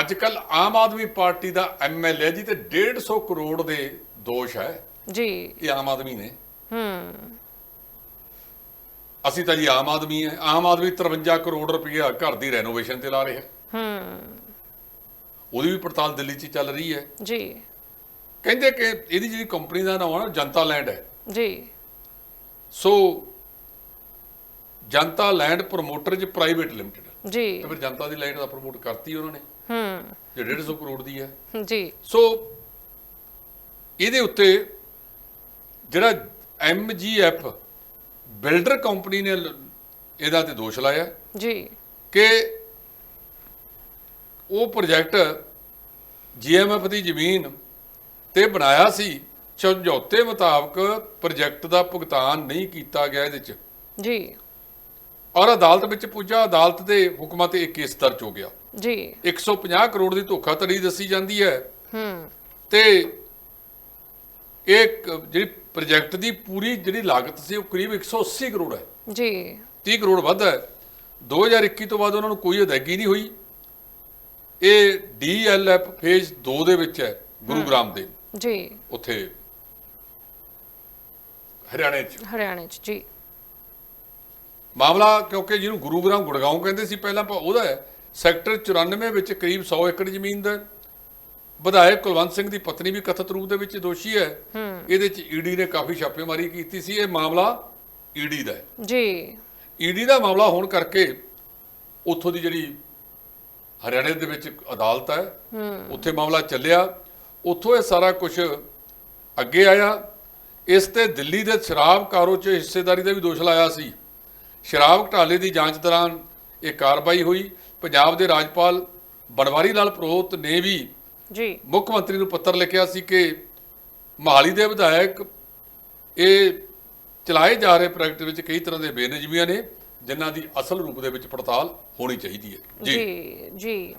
ਅੱਜ ਕੱਲ ਆਮ ਆਦਮੀ ਪਾਰਟੀ ਦਾ ਐਮਐਲਏ ਜੀ ਤੇ 150 ਕਰੋੜ ਦੇ ਦੋਸ਼ ਹੈ। ਜੀ। ਇਹ ਆਮ ਆਦਮੀ ਨੇ। ਹੂੰ। ਅਸੀਂ ਤਾਂ ਜੀ ਆਮ ਆਦਮੀ ਹੈ। ਆਮ ਆਦਮੀ 53 ਕਰੋੜ ਰੁਪਇਆ ਘਰ ਦੀ ਰੈਨੋਵੇਸ਼ਨ ਤੇ ਲਾ ਰਿਹਾ ਹੂੰ। ਉਹਦੀ ਵੀ ਪੜਤਾਲ ਦਿੱਲੀ 'ਚ ਚੱਲ ਰਹੀ ਹੈ। ਜੀ। ਕਹਿੰਦੇ ਕਿ ਇਹਦੀ ਜਿਹੜੀ ਕੰਪਨੀ ਦਾ ਨਾਮ ਹੈ ਜਨਤਾ ਲੈਂਡ ਹੈ। ਜੀ। ਸੋ ਜਨਤਾ ਲੈਂਡ ਪ੍ਰੋਮੋਟਰ ਜੀ ਪ੍ਰਾਈਵੇਟ ਲਿਮਟਿਡ ਜੀ। ਤੇ ਫਿਰ ਜਨਤਾ ਦੀ ਲੈਂਡ ਦਾ ਪ੍ਰਮੋਟ ਕਰਤੀ ਉਹਨਾਂ ਨੇ। ਹੂੰ। ਜੇ 150 ਕਰੋੜ ਦੀ ਹੈ। ਜੀ। ਸੋ ਇਹਦੇ ਉੱਤੇ ਜਿਹੜਾ ਐਮਜੀਐਫ ਬਿਲਡਰ ਕੰਪਨੀ ਨੇ ਇਹਦਾ ਤੇ ਦੋਸ਼ ਲਾਇਆ। ਜੀ। ਕਿ ਉਹ ਪ੍ਰੋਜੈਕਟ ਜੀਐਮਐਫ ਦੀ ਜ਼ਮੀਨ ਤੇ ਬਣਾਇਆ ਸੀ ਸਮਝੌਤੇ ਮੁਤਾਬਕ ਪ੍ਰੋਜੈਕਟ ਦਾ ਭੁਗਤਾਨ ਨਹੀਂ ਕੀਤਾ ਗਿਆ ਇਹਦੇ 'ਚ। ਜੀ। ਔਰ ਅਦਾਲਤ ਵਿੱਚ ਪੁੱਜਾ ਅਦਾਲਤ ਦੇ ਹੁਕਮਾਂ ਤੇ ਇਹ ਕੇਸ ਦਰਜ ਹੋ ਗਿਆ। ਜੀ। 150 ਕਰੋੜ ਦੀ ਧੋਖਾਧੜੀ ਦੱਸੀ ਜਾਂਦੀ ਹੈ। ਹੂੰ। ਤੇ ਇਹ ਜਿਹੜੀ ਪ੍ਰੋਜੈਕਟ ਦੀ ਪੂਰੀ ਜਿਹੜੀ ਲਾਗਤ ਸੀ ਉਹ ਕਰੀਬ 180 ਕਰੋੜ ਹੈ। ਜੀ। 30 ਕਰੋੜ ਵੱਧ ਹੈ। 2021 ਤੋਂ ਬਾਅਦ ਉਹਨਾਂ ਨੂੰ ਕੋਈ ਅਦਾਇਗੀ ਨਹੀਂ ਹੋਈ। ਇਹ ਡੀਐਲਐਫ ਫੇਜ਼ 2 ਦੇ ਵਿੱਚ ਹੈ ਗੁਰੂਗ੍ਰਾਮ ਦੇ। ਜੀ। ਉੱਥੇ ਹਰਿਆਣੇ 'ਚ। ਹਰਿਆਣੇ ਚ ਜੀ। ਮਾਮਲਾ ਕਿਉਂਕਿ ਜਿਹਨੂੰ ਗੁਰੂਗ੍ਰਾਮ ਗੁੜਗਾਉਂ ਕਹਿੰਦੇ ਸੀ ਪਹਿਲਾਂ ਉਹਦਾ ਹੈ ਸੈਕਟਰ 94 ਵਿੱਚ ਕਰੀਬ 100 ਏਕੜ ਜ਼ਮੀਨ ਦਾ। ਵਿਧਾਇਕ ਕੁਲਵੰਤ ਸਿੰਘ ਦੀ ਪਤਨੀ ਵੀ ਕਥਿਤ ਰੂਪ ਦੇ ਵਿੱਚ ਦੋਸ਼ੀ ਹੈ। ਇਹਦੇ 'ਚ ਈਡੀ ਨੇ ਕਾਫੀ ਛਾਪੇਮਾਰੀ ਕੀਤੀ ਸੀ ਇਹ ਮਾਮਲਾ ਈਡੀ ਦਾ ਹੈ। ਜੀ। ਈਡੀ ਦਾ ਮਾਮਲਾ ਹੋਣ ਕਰਕੇ ਉੱਥੋਂ ਦੀ ਜਿਹੜੀ ਹਰਿਆਣੇ ਦੇ ਵਿੱਚ ਅਦਾਲਤ ਹੈ ਉੱਥੇ ਮਾਮਲਾ ਚੱਲਿਆ। ਉੱਥੋਂ ਇਹ ਸਾਰਾ ਕੁਝ ਅੱਗੇ ਆਇਆ। ਇਸ ਤੇ ਦਿੱਲੀ ਦੇ ਸ਼ਰਾਬ ਕਾਰੋ 'ਚ ਹਿੱਸੇਦਾਰੀ ਦਾ ਵੀ ਦੋਸ਼ ਲਾਇਆ ਸੀ। ਸ਼ਰਾਬ ਘਟਾਲੇ ਦੀ ਜਾਂਚ ਦੌਰਾਨ ਇਹ ਕਾਰਵਾਈ ਹੋਈ। ਪੰਜਾਬ ਦੇ ਰਾਜਪਾਲ ਬਨਵਾਰੀ ਲਾਲ ਪ੍ਰੋਹਤ ਨੇ ਵੀ ਜੀ। ਮੁੱਖ ਮੰਤਰੀ ਨੂੰ ਪੱਤਰ ਲਿਖਿਆ ਸੀ ਕਿ ਮਹਾਲੀ ਦੇ ਵਿਧਾਇਕ ਇਹ ਚਲਾਏ ਜਾ ਰਹੇ ਪ੍ਰੋਜੈਕਟ ਵਿੱਚ ਕਈ ਤਰ੍ਹਾਂ ਦੇ ਬੇਨਜ਼ਮੀਆਂ ਨੇ ਜਿਨ੍ਹਾਂ ਦੀ ਅਸਲ ਰੂਪ ਦੇ ਵਿੱਚ ਪੜਤਾਲ ਹੋਣੀ ਚਾਹੀਦੀ ਹੈ। ਜੀ। ਜੀ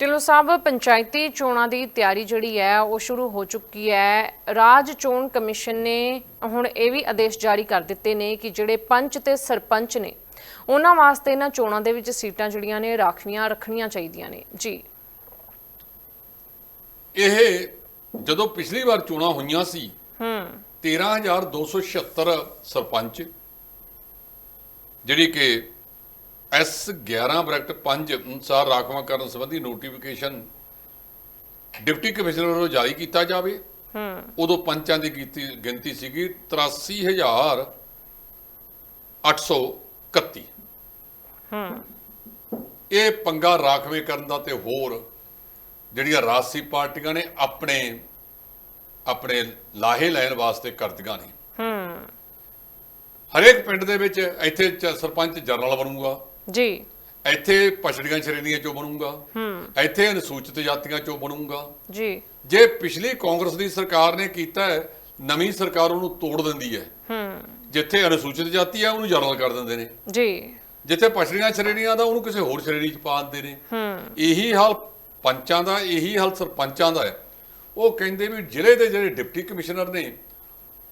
ਢਿੱਲੋਂ ਸਾਹਿਬ ਪੰਚਾਇਤੀ ਚੋਣਾਂ ਦੀ ਤਿਆਰੀ ਜਿਹੜੀ ਹੈ ਉਹ ਸ਼ੁਰੂ ਹੋ ਚੁੱਕੀ ਹੈ। ਰਾਜ ਚੋਣ ਕਮਿਸ਼ਨ ਨੇ ਹੁਣ ਇਹ ਵੀ ਆਦੇਸ਼ ਜਾਰੀ ਕਰ ਦਿੱਤੇ ਨੇ ਕਿ ਜਿਹੜੇ ਪੰਚ ਤੇ ਸਰਪੰਚ ਨੇ ਉਹਨਾਂ ਵਾਸਤੇ ਇਹਨਾਂ ਚੋਣਾਂ ਦੇ ਵਿੱਚ ਸੀਟਾਂ ਜਿਹੜੀਆਂ ਨੇ ਰਾਖਵੀਆਂ ਰੱਖਣੀਆਂ ਚਾਹੀਦੀਆਂ ਨੇ। ਜੀ। ਇਹ ਜਦੋਂ ਪਿਛਲੀ ਵਾਰ ਚੋਣਾਂ ਹੋਈਆਂ ਸੀ ਹੂੰ। 13276 ਸਰਪੰਚ ਜਿਹੜੀ ਕਿ ਐਸ 11 ਬ੍ਰੈਕਟ 5 ਅਨੁਸਾਰ ਰਾਖਵਾਂਕਰਨ ਸੰਬੰਧੀ ਨੋਟੀਫਿਕੇਸ਼ਨ ਡਿਪਟੀ ਕਮਿਸ਼ਨਰ ਵੱਲੋਂ ਜਾਰੀ ਕੀਤਾ ਜਾਵੇ। ਹੂੰ। ਉਦੋਂ ਪੰਚਾਂ ਦੀ ਕੀਤੀ ਗਿਣਤੀ ਸੀਗੀ 83831 ਹੂੰ। ਇਹ ਪੰਗਾ ਰਾਖਵੇਂ ਕਰਨ ਦਾ ਤੇ ਹੋਰ ਜਿਹੜੀਆਂ ਰਾਜਸੀ ਪਾਰਟੀਆਂ ਨੇ ਆਪਣੇ ਆਪਣੇ ਲਾਹੇ ਲੈਣ ਵਾਸਤੇ ਕਰਦੀਆਂ ਨੇ। ਹੂੰ। ਹਰੇਕ ਪਿੰਡ ਦੇ ਵਿੱਚ ਇੱਥੇ ਸਰਪੰਚ ਜਨਰਲ ਬਣੂਗਾ। ਜੀ। ਇੱਥੇ ਪਛੜੀਆਂ ਸ਼੍ਰੇਣੀਆਂ ਚੋਂ ਬਣੂਗਾ। ਹੂੰ। ਇੱਥੇ ਅਨੁਸੂਚਿਤ ਜਾਤੀਆਂ ਚੋਂ ਬਣੂਗਾ। ਜੀ। ਜੇ ਪਿਛਲੀ ਕਾਂਗਰਸ ਦੀ ਸਰਕਾਰ ਨੇ ਕੀਤਾ ਹੈ ਨਵੀਂ ਸਰਕਾਰ ਉਹਨੂੰ ਤੋੜ ਦਿੰਦੀ ਹੈ। ਹੂੰ। ਜਿੱਥੇ ਅਨੁਸੂਚਿਤ ਜਾਤੀ ਆ ਉਹਨੂੰ ਜਨਰਲ ਕਰ ਦਿੰਦੇ ਨੇ। ਜੀ। ਜਿੱਥੇ ਪਛੜੀਆਂ ਸ਼੍ਰੇਣੀਆਂ ਦਾ ਉਹਨੂੰ ਕਿਸੇ ਹੋਰ ਸ਼੍ਰੇਣੀ 'ਚ ਪਾ ਦਿੰਦੇ ਨੇ। ਹੂੰ। ਇਹੀ ਹਾਲ ਪੰਚਾਂ ਦਾ ਇਹੀ ਹਾਲ ਸਰਪੰਚਾਂ ਦਾ ਹੈ। ਉਹ ਕਹਿੰਦੇ ਵੀ ਜ਼ਿਲ੍ਹੇ ਦੇ ਜਿਹੜੇ ਡਿਪਟੀ ਕਮਿਸ਼ਨਰ ਨੇ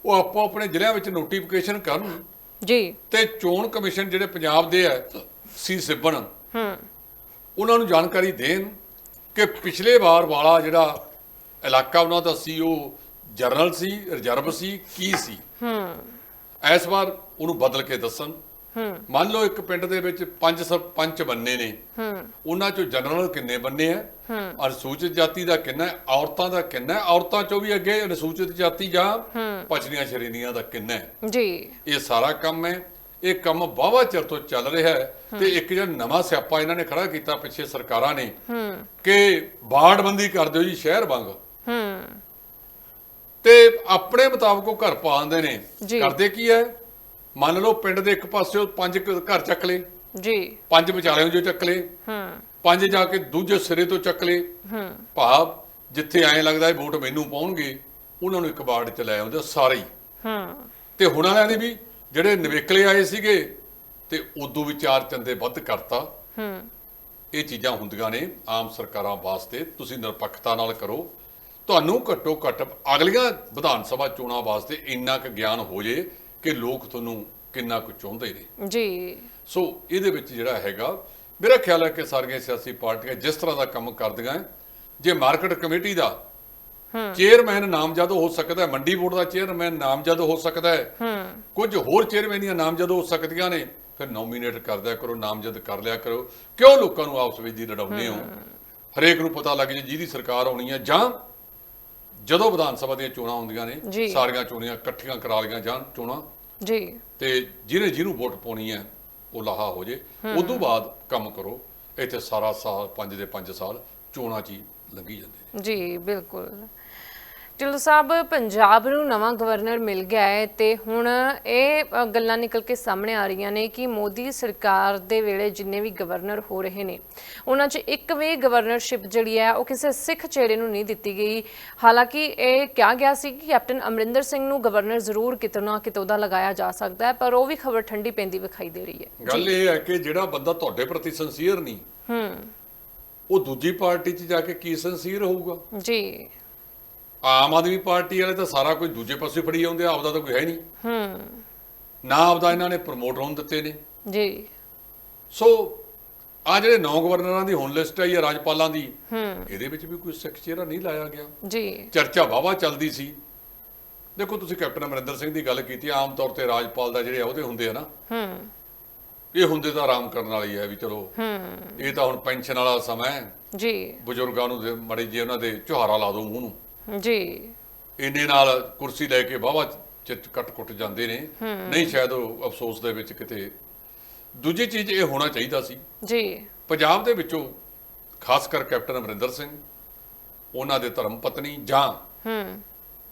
ਉਹ ਆਪੋ ਆਪਣੇ ਜ਼ਿਲ੍ਹਿਆਂ ਵਿੱਚ ਨੋਟੀਫਿਕੇਸ਼ਨ ਕਰਨ ਜੀ। ਤੇ ਚੋਣ ਕਮਿਸ਼ਨ ਜਿਹੜੇ ਪੰਜਾਬ ਦੇ ਹੈ ਸੀ ਸਿੱਬਣ। ਹੂੰ। ਉਹਨਾਂ ਨੂੰ ਜਾਣਕਾਰੀ ਦੇਣ ਕਿ ਪਿਛਲੇ ਵਾਰ ਵਾਲਾ ਜਿਹੜਾ ਇਲਾਕਾ ਉਹਨਾਂ ਦਾ ਸੀ ਉਹ ਜਰਨਲ ਸੀ ਰਿਜ਼ਰਵ ਸੀ ਕੀ ਸੀ? ਹੂੰ। ਇਸ ਵਾਰ ਉਹਨੂੰ ਬਦਲ ਕੇ ਦੱਸਣ। ਹੂੰ। ਮੰਨ ਲਓ ਇੱਕ ਪਿੰਡ ਦੇ ਵਿੱਚ ਪੰਜ ਸਰਪੰਚ ਬੰਨੇ ਨੇ। ਹੂੰ। ਉਹਨਾਂ ਚੋਂ ਜਨਰਲ ਕਿੰਨੇ ਬੰਨੇ ਆ? ਹੂੰ। ਅਨੁਸੂਚਿਤ ਜਾਤੀ ਦਾ ਕਿੰਨਾ ਹੈ? ਔਰਤਾਂ ਦਾ ਕਿੰਨਾ ਹੈ? ਔਰਤਾਂ ਚੋਂ ਵੀ ਅੱਗੇ ਅਨੁਸੂਚਿਤ ਜਾਤੀ ਜਾਂ ਪਛੜੀਆਂ ਸ਼੍ਰੇਣੀਆਂ ਦਾ ਕਿੰਨਾ ਹੈ? ਜੀ। ਇਹ ਸਾਰਾ ਕੰਮ ਹੈ। ਇਹ ਕੰਮ ਬਾਵਾ ਚਿਰ ਤੋਂ ਚੱਲ ਰਿਹਾ ਹੈ ਤੇ ਇੱਕ ਜਿਹੜਾ ਨਵਾਂ ਸਿਆਪਾ ਇਹਨਾਂ ਨੇ ਖੜਾ ਕੀਤਾ ਪਿੱਛੇ ਸਰਕਾਰਾਂ ਨੇ ਕਿ ਬਾੜਬੰਦੀ ਕਰ ਦਿਓ ਜੀ ਸ਼ਹਿਰ ਵਾਂਗ ਤੇ ਆਪਣੇ ਮੁਤਾਬਕ ਉਹ ਘਰ ਪਾ ਦਿੰਦੇ ਨੇ। ਕਰਦੇ ਕੀ ਹੈ? ਮੰਨ ਲਓ ਪਿੰਡ ਦੇ ਇੱਕ ਪਾਸੇ ਪੰਜ ਘਰ ਚੱਕ ਲਏ ਜੀ। ਪੰਜ ਵਿਚਾਲਿਆਂ ਜੋ ਚੱਕ ਲਏ ਹੂੰ। ਪੰਜ ਜਾ ਕੇ ਦੂਜੇ ਸਿਰੇ ਤੋਂ ਚੱਕ ਲਏ ਹੂੰ। ਭਾਵ ਜਿੱਥੇ ਐਂ ਲੱਗਦਾ ਹੈ ਵੋਟ ਮੈਨੂੰ ਪਾਉਣਗੇ ਉਹਨਾਂ ਨੂੰ ਇੱਕ ਵਾਰਡ ਚ ਲੈ ਆਉਂਦੇ ਸਾਰੇ। ਹੀ। ਹੂੰ ਤੇ ਹੁਣ ਵਾਲਿਆਂ ਨੇ ਵੀ ਜਿਹੜੇ ਨਵੇਕਲੇ ਆਏ ਸੀਗੇ ਤੇ ਉਦੋਂ ਵੀ ਚਾਰ ਚੰਦੇ ਵੱਧ ਕਰਤਾ। ਹੂੰ। ਇਹ ਚੀਜ਼ਾਂ ਹੁੰਦੀਆਂ ਨੇ ਆਮ ਸਰਕਾਰਾਂ ਵਾਸਤੇ। ਤੁਸੀਂ ਨਿਰਪੱਖਤਾ ਨਾਲ ਕਰੋ। ਤੁਹਾਨੂੰ ਘੱਟੋ ਘੱਟ ਅਗਲੀਆਂ ਵਿਧਾਨ ਸਭਾ ਚੋਣਾਂ ਵਾਸਤੇ ਇੰਨਾ ਕੁ ਗਿਆਨ ਹੋ ਜੇ ਕਿ ਲੋਕ ਤੁਹਾਨੂੰ ਕਿੰਨਾ ਕੁ ਚਾਹੁੰਦੇ ਨੇ। ਜੀ। ਸੋ ਇਹਦੇ ਵਿੱਚ ਜਿਹੜਾ ਹੈਗਾ ਮੇਰਾ ਖਿਆਲ ਹੈ ਕਿ ਸਾਰੀਆਂ ਸਿਆਸੀ ਪਾਰਟੀਆਂ ਜਿਸ ਤਰ੍ਹਾਂ ਦਾ ਕੰਮ ਕਰਦੀਆਂ ਜੇ ਮਾਰਕੀਟ ਕਮੇਟੀ ਦਾ ਚੇਅਰਮੈਨ ਨਾਮਜ਼ਦ ਹੋ ਸਕਦਾ ਹੈ ਮੰਡੀ ਬੋਰਡ ਦਾ ਚੇਅਰਮੈਨ ਨਾਮਜ਼ਦ ਹੋ ਸਕਦਾ ਹੈ। ਕੁਝ ਹੋਰ ਚੇਅਰਮੈਨੀਆਂ ਨਾਮਜ਼ਦ ਹੋ ਸਕਦੀਆਂ ਨੇ ਫਿਰ ਨੋਮੀਨੇਟ ਕਰ ਦਿਆ ਕਰੋ ਨਾਮਜ਼ਦ ਕਰ ਲਿਆ ਕਰੋ। ਕਿਉਂ ਲੋਕਾਂ ਨੂੰ ਆਪਸ ਵਿੱਚ ਦੀ ਲੜਾਉਂਦੇ ਹੋ? ਹਰੇਕ ਨੂੰ ਪਤਾ ਲੱਗ ਜੇ ਜਿਹਦੀ ਸਰਕਾਰ ਆਉਣੀ ਹੈ ਜਾਂ ਜਦੋਂ ਵਿਧਾਨ ਸਭਾ ਦੀਆਂ ਚੋਣਾਂ ਹੁੰਦੀਆਂ। ਨੇ ਸਾਰੀਆਂ ਚੋਣੀਆਂ ਇਕੱਠੀਆਂ ਕਰਾ ਲਈਆਂ ਜਾਣ ਚੋਣਾਂ। ਜੀ। ਤੇ ਜਿਹਨੇ ਜਿਹਨੂੰ ਵੋਟ ਪਾਉਣੀ ਹੈ ਉਹ ਲਾਹਾ ਹੋ ਜੇ। ਉਦੋਂ ਬਾਅਦ ਕੰਮ ਕਰੋ ਇੱਥੇ ਸਾਰਾ ਸਾਲ 5 ਦੇ 5 ਸਾਲ ਚੋਣਾਂ 'ਚ ਲੰਘੀ ਜਾਂਦੇ ਨੇ। ਜੀ ਬਿਲਕੁਲ। ਢਿੱਲੋਂ ਸਾਹਿਬ ਪੰਜਾਬ ਨੂੰ ਨਵਾਂ ਗਵਰਨਰ ਮਿਲ ਗਿਆ ਹੈ ਤੇ ਹੁਣ ਇਹ ਗੱਲਾਂ ਨਿਕਲ ਕੇ ਸਾਹਮਣੇ ਆ ਰਹੀਆਂ ਨੇ ਕਿ ਮੋਦੀ ਸਰਕਾਰ ਦੇ ਵੇਲੇ ਜਿੰਨੇ ਵੀ ਗਵਰਨਰ ਹੋ ਰਹੇ ਨੇ ਉਹਨਾਂ 'ਚ ਇੱਕ ਵੀ ਗਵਰਨਰਸ਼ਿਪ ਜਿਹੜੀ ਹੈ ਉਹ ਕਿਸੇ ਸਿੱਖ ਚਿਹਰੇ ਨੂੰ ਨਹੀਂ ਦਿੱਤੀ ਗਈ। ਹਾਲਾਂਕਿ ਇਹ ਕਿਹਾ ਗਿਆ ਸੀ ਕਿ ਕੈਪਟਨ ਅਮਰਿੰਦਰ ਸਿੰਘ ਨੂੰ ਗਵਰਨਰ ਜ਼ਰੂਰ ਕਿਤੇ ਨਾ ਕਿਤੇ ਉਹਦਾ ਲਗਾਇਆ ਜਾ ਸਕਦਾ ਹੈ ਪਰ ਉਹ ਵੀ ਖਬਰ ਠੰਡੀ ਪੈਂਦੀ ਵਿਖਾਈ ਦੇ ਰਹੀ ਹੈ। ਗੱਲ ਇਹ ਹੈ ਕਿ ਜਿਹੜਾ ਬੰਦਾ ਤੁਹਾਡੇ ਪ੍ਰਤੀ ਸੰਸੀਅਰ ਨਹੀਂ ਹੂੰ। ਉਹ ਦੂਜੀ ਪਾਰਟੀ 'ਚ ਜਾ ਕੇ ਕੀ ਸੰਸੀਅਰ ਹੋਊਗਾ? ਜੀ। ਆਮ ਆਦਮੀ ਪਾਰਟੀ ਵਾਲੇ ਤਾਂ ਸਾਰਾ ਕੁਝ ਦੂਜੇ ਪਾਸੇ ਫੜੀ ਜਾਂਦੇ ਆ ਆਪਦਾ ਤਾਂ ਕੋਈ ਹੈ ਨਹੀਂ। ਹੂੰ। ਨਾ ਆਪਦਾ ਇਹਨਾਂ ਨੇ ਪ੍ਰਮੋਟ ਹੋਣ ਦਿੱਤੇ ਨੇ। ਜੀ। ਸੋ ਆ ਜਿਹੜੇ ਨੌ ਗਵਰਨਰਾਂ ਦੀ ਹੁਣ ਲਿਸਟ ਆਈ ਹੈ ਰਾਜਪਾਲਾਂ ਦੀ ਹੂੰ। ਇਹਦੇ ਵਿੱਚ ਵੀ ਕੋਈ ਸਿੱਖ ਚਿਹਰਾ ਨਹੀਂ ਲਾਇਆ ਗਿਆ। ਜੀ। ਚਰਚਾ ਵਾਵਾ ਚੱਲਦੀ ਸੀ। ਦੇਖੋ ਤੁਸੀਂ ਕੈਪਟਨ ਅਮਰਿੰਦਰ ਸਿੰਘ ਦੀ ਗੱਲ ਕੀਤੀ ਆਮ ਤੌਰ ਤੇ ਰਾਜਪਾਲ ਦਾ ਜਿਹੜੇ ਅਹੁਦੇ ਹੁੰਦੇ ਆ ਨਾ। ਹੂੰ। ਇਹ ਹੁੰਦੇ ਤਾਂ ਆਰਾਮ ਕਰਨ ਵਾਲੀ ਹੈ ਵੀ ਚਲੋ। ਹੂੰ। ਇਹ ਤਾਂ ਹੁਣ ਪੈਨਸ਼ਨ ਵਾਲਾ ਸਮਾਂ ਹੈ। ਜੀ। ਬਜ਼ੁਰਗਾਂ ਨੂੰ ਮੜੀ ਜੇ ਉਹਨਾਂ ਦੇ ਝੁਹਾਰਾ ਲਾ ਦੋ ਮੂੰਹ ਨੂੰ। ਜੀ। ਇੰਨੇ ਨਾਲ ਕੁਰਸੀ ਲੈ ਕੇ ਵਾਵਾ ਚਿੱਟ ਕੱਟ ਕੁੱਟ ਜਾਂਦੇ ਨੇ। ਨਹੀਂ ਸ਼ਾਇਦ ਉਹ ਅਫਸੋਸ ਦੇ ਵਿੱਚ ਕਿਤੇ ਦੂਜੀ ਚੀਜ਼ ਇਹ ਹੋਣਾ ਚਾਹੀਦਾ ਸੀ। ਜੀ। ਪੰਜਾਬ ਦੇ ਵਿੱਚੋਂ ਖਾਸ ਕਰ ਕੈਪਟਨ ਅਮਰਿੰਦਰ ਸਿੰਘ ਉਹਨਾਂ ਦੇ ਧਰਮ ਪਤਨੀ ਜਾਂ ਹੂੰ।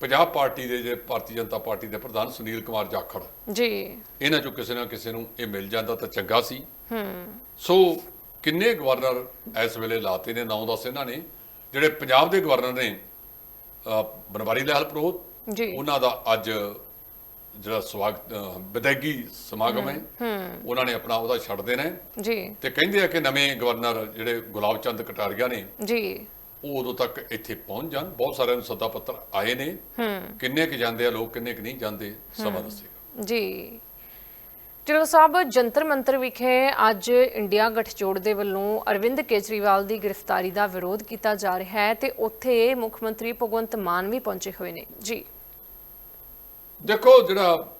ਪੰਜਾਬ ਪਾਰਟੀ ਦੇ ਜੇ ਭਾਰਤੀ ਜਨਤਾ ਪਾਰਟੀ ਦੇ ਪ੍ਰਧਾਨ ਸੁਨੀਲ ਕੁਮਾਰ ਜਾਖੜ। ਜੀ। ਇਹਨਾਂ ਚੋਂ ਕਿਸੇ ਨਾ ਕਿਸੇ ਨੂੰ ਇਹ ਮਿਲ ਜਾਂਦਾ ਤਾਂ ਚੰਗਾ ਸੀ। ਹੂੰ। ਸੋ ਕਿੰਨੇ ਗਵਰਨਰ ਇਸ ਵੇਲੇ ਲਾਤੇ ਨੇ 9-10 ਇਹਨਾਂ ਨੇ ਜਿਹੜੇ ਪੰਜਾਬ ਦੇ ਗਵਰਨਰ ਨੇ ਬਨਵਾਰੀ ਲਾਲ ਪ੍ਰੋਹਤ ਜੀ। ਉਹਨਾਂ ਦਾ ਅੱਜ ਜਿਹੜਾ ਸਵਾਗਤ ਵਿਦਾਇਗੀ ਸਮਾਗਮ ਹੈ ਉਹਨਾਂ ਨੇ ਆਪਣਾ ਉਹਦਾ ਛੱਡ ਦੇਣਾ ਹੈ। ਜੀ। ਤੇ ਕਹਿੰਦੇ ਆ ਕਿ ਨਵੇਂ ਗਵਰਨਰ ਜਿਹੜੇ ਗੁਲਾਬ ਚੰਦ ਕਟਾਰੀਆ ਨੇ ਜੀ। ਉਹ ਉਦੋਂ ਤੱਕ ਇੱਥੇ ਪਹੁੰਚ ਜਾਣ। ਬਹੁਤ ਸਾਰਿਆਂ ਨੂੰ ਸੱਦਾ ਪੱਤਰ ਆਏ ਨੇ। ਕਿੰਨੇ ਕੁ ਜਾਂਦੇ ਆ ਲੋਕ ਕਿੰਨੇ ਕੁ ਨਹੀਂ ਜਾਂਦੇ ਸਮਾਂ ਦੱਸੇਗਾ। ਜੀ। ਚਲੋ ਸਾਹਿਬ ਜੰਤਰ ਮੰਤਰ ਵਿਖੇ ਅੱਜ ਇੰਡੀਆ ਗੱਠਜੋੜ ਦੇ ਵੱਲੋਂ ਅਰਵਿੰਦ ਕੇਜਰੀਵਾਲ ਦੀ ਗ੍ਰਿਫਤਾਰੀ ਦਾ ਵਿਰੋਧ ਕੀਤਾ ਜਾ ਰਿਹਾ ਹੈ ਤੇ ਉੱਥੇ ਮੁੱਖ ਮੰਤਰੀ ਭਗਵੰਤ ਮਾਨ ਵੀ ਪਹੁੰਚੇ ਹੋਏ ਨੇ। ਜੀ। ਦੇਖੋ ਜਿਹੜਾ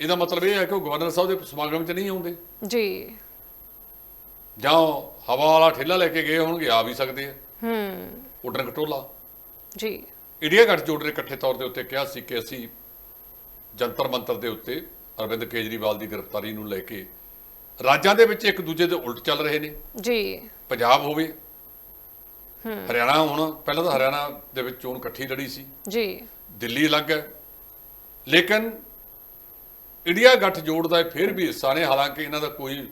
ਇਹਦਾ ਮਤਲਬ ਇਹ ਹੈ ਕਿ ਉਹ ਗਵਰਨਰ ਸਾਹਿਬ ਦੇ ਸਮਾਗਮ 'ਚ ਨਹੀਂ ਆਉਂਦੇ। ਜੀ। ਜਾਂ ਹਵਾ ਵਾਲਾ ਠੇਲਾ ਲੈ ਕੇ ਗਏ ਹੋਣਗੇ ਆ ਵੀ ਸਕਦੇ ਆ। ਹੂੰ। ਉਡਣ ਕਟੋਲਾ। ਜੀ। ਇੰਡੀਆ ਗੱਠਜੋੜ ਨੇ ਇਕੱਠੇ ਤੌਰ ਦੇ ਉੱਤੇ ਕਿਹਾ ਸੀ ਕਿ ਅਸੀਂ ਜੰਤਰ ਮੰਤਰ ਦੇ ਉੱਤੇ ਅਰਵਿੰਦ ਕੇਜਰੀਵਾਲ ਦੀ ਗ੍ਰਿਫਤਾਰੀ ਨੂੰ ਲੈ ਕੇ ਰਾਜਾਂ ਦੇ ਵਿੱਚ ਇੱਕ ਦੂਜੇ ਦੇ ਉਲਟ ਚੱਲ ਰਹੇ ਨੇ। ਜੀ। ਪੰਜਾਬ ਹੋਵੇ ਹਰਿਆਣਾ ਹੁਣ ਪਹਿਲਾਂ ਤਾਂ ਹਰਿਆਣਾ ਦੇ ਵਿੱਚ ਚੋਣ ਇਕੱਠੀ ਲੜੀ ਸੀ। ਜੀ। ਮੁੱਲੀ ਅਲੱਗ ਹੈ। ਲੇਕਿਨ ਇੰਡੀਆ ਗੱਠਜੋੜ ਦਾ ਇਹ ਫਿਰ ਵੀ ਹਿੱਸਾ ਨੇ ਹਾਲਾਂਕਿ ਇਹਨਾਂ ਦਾ ਕੋਈ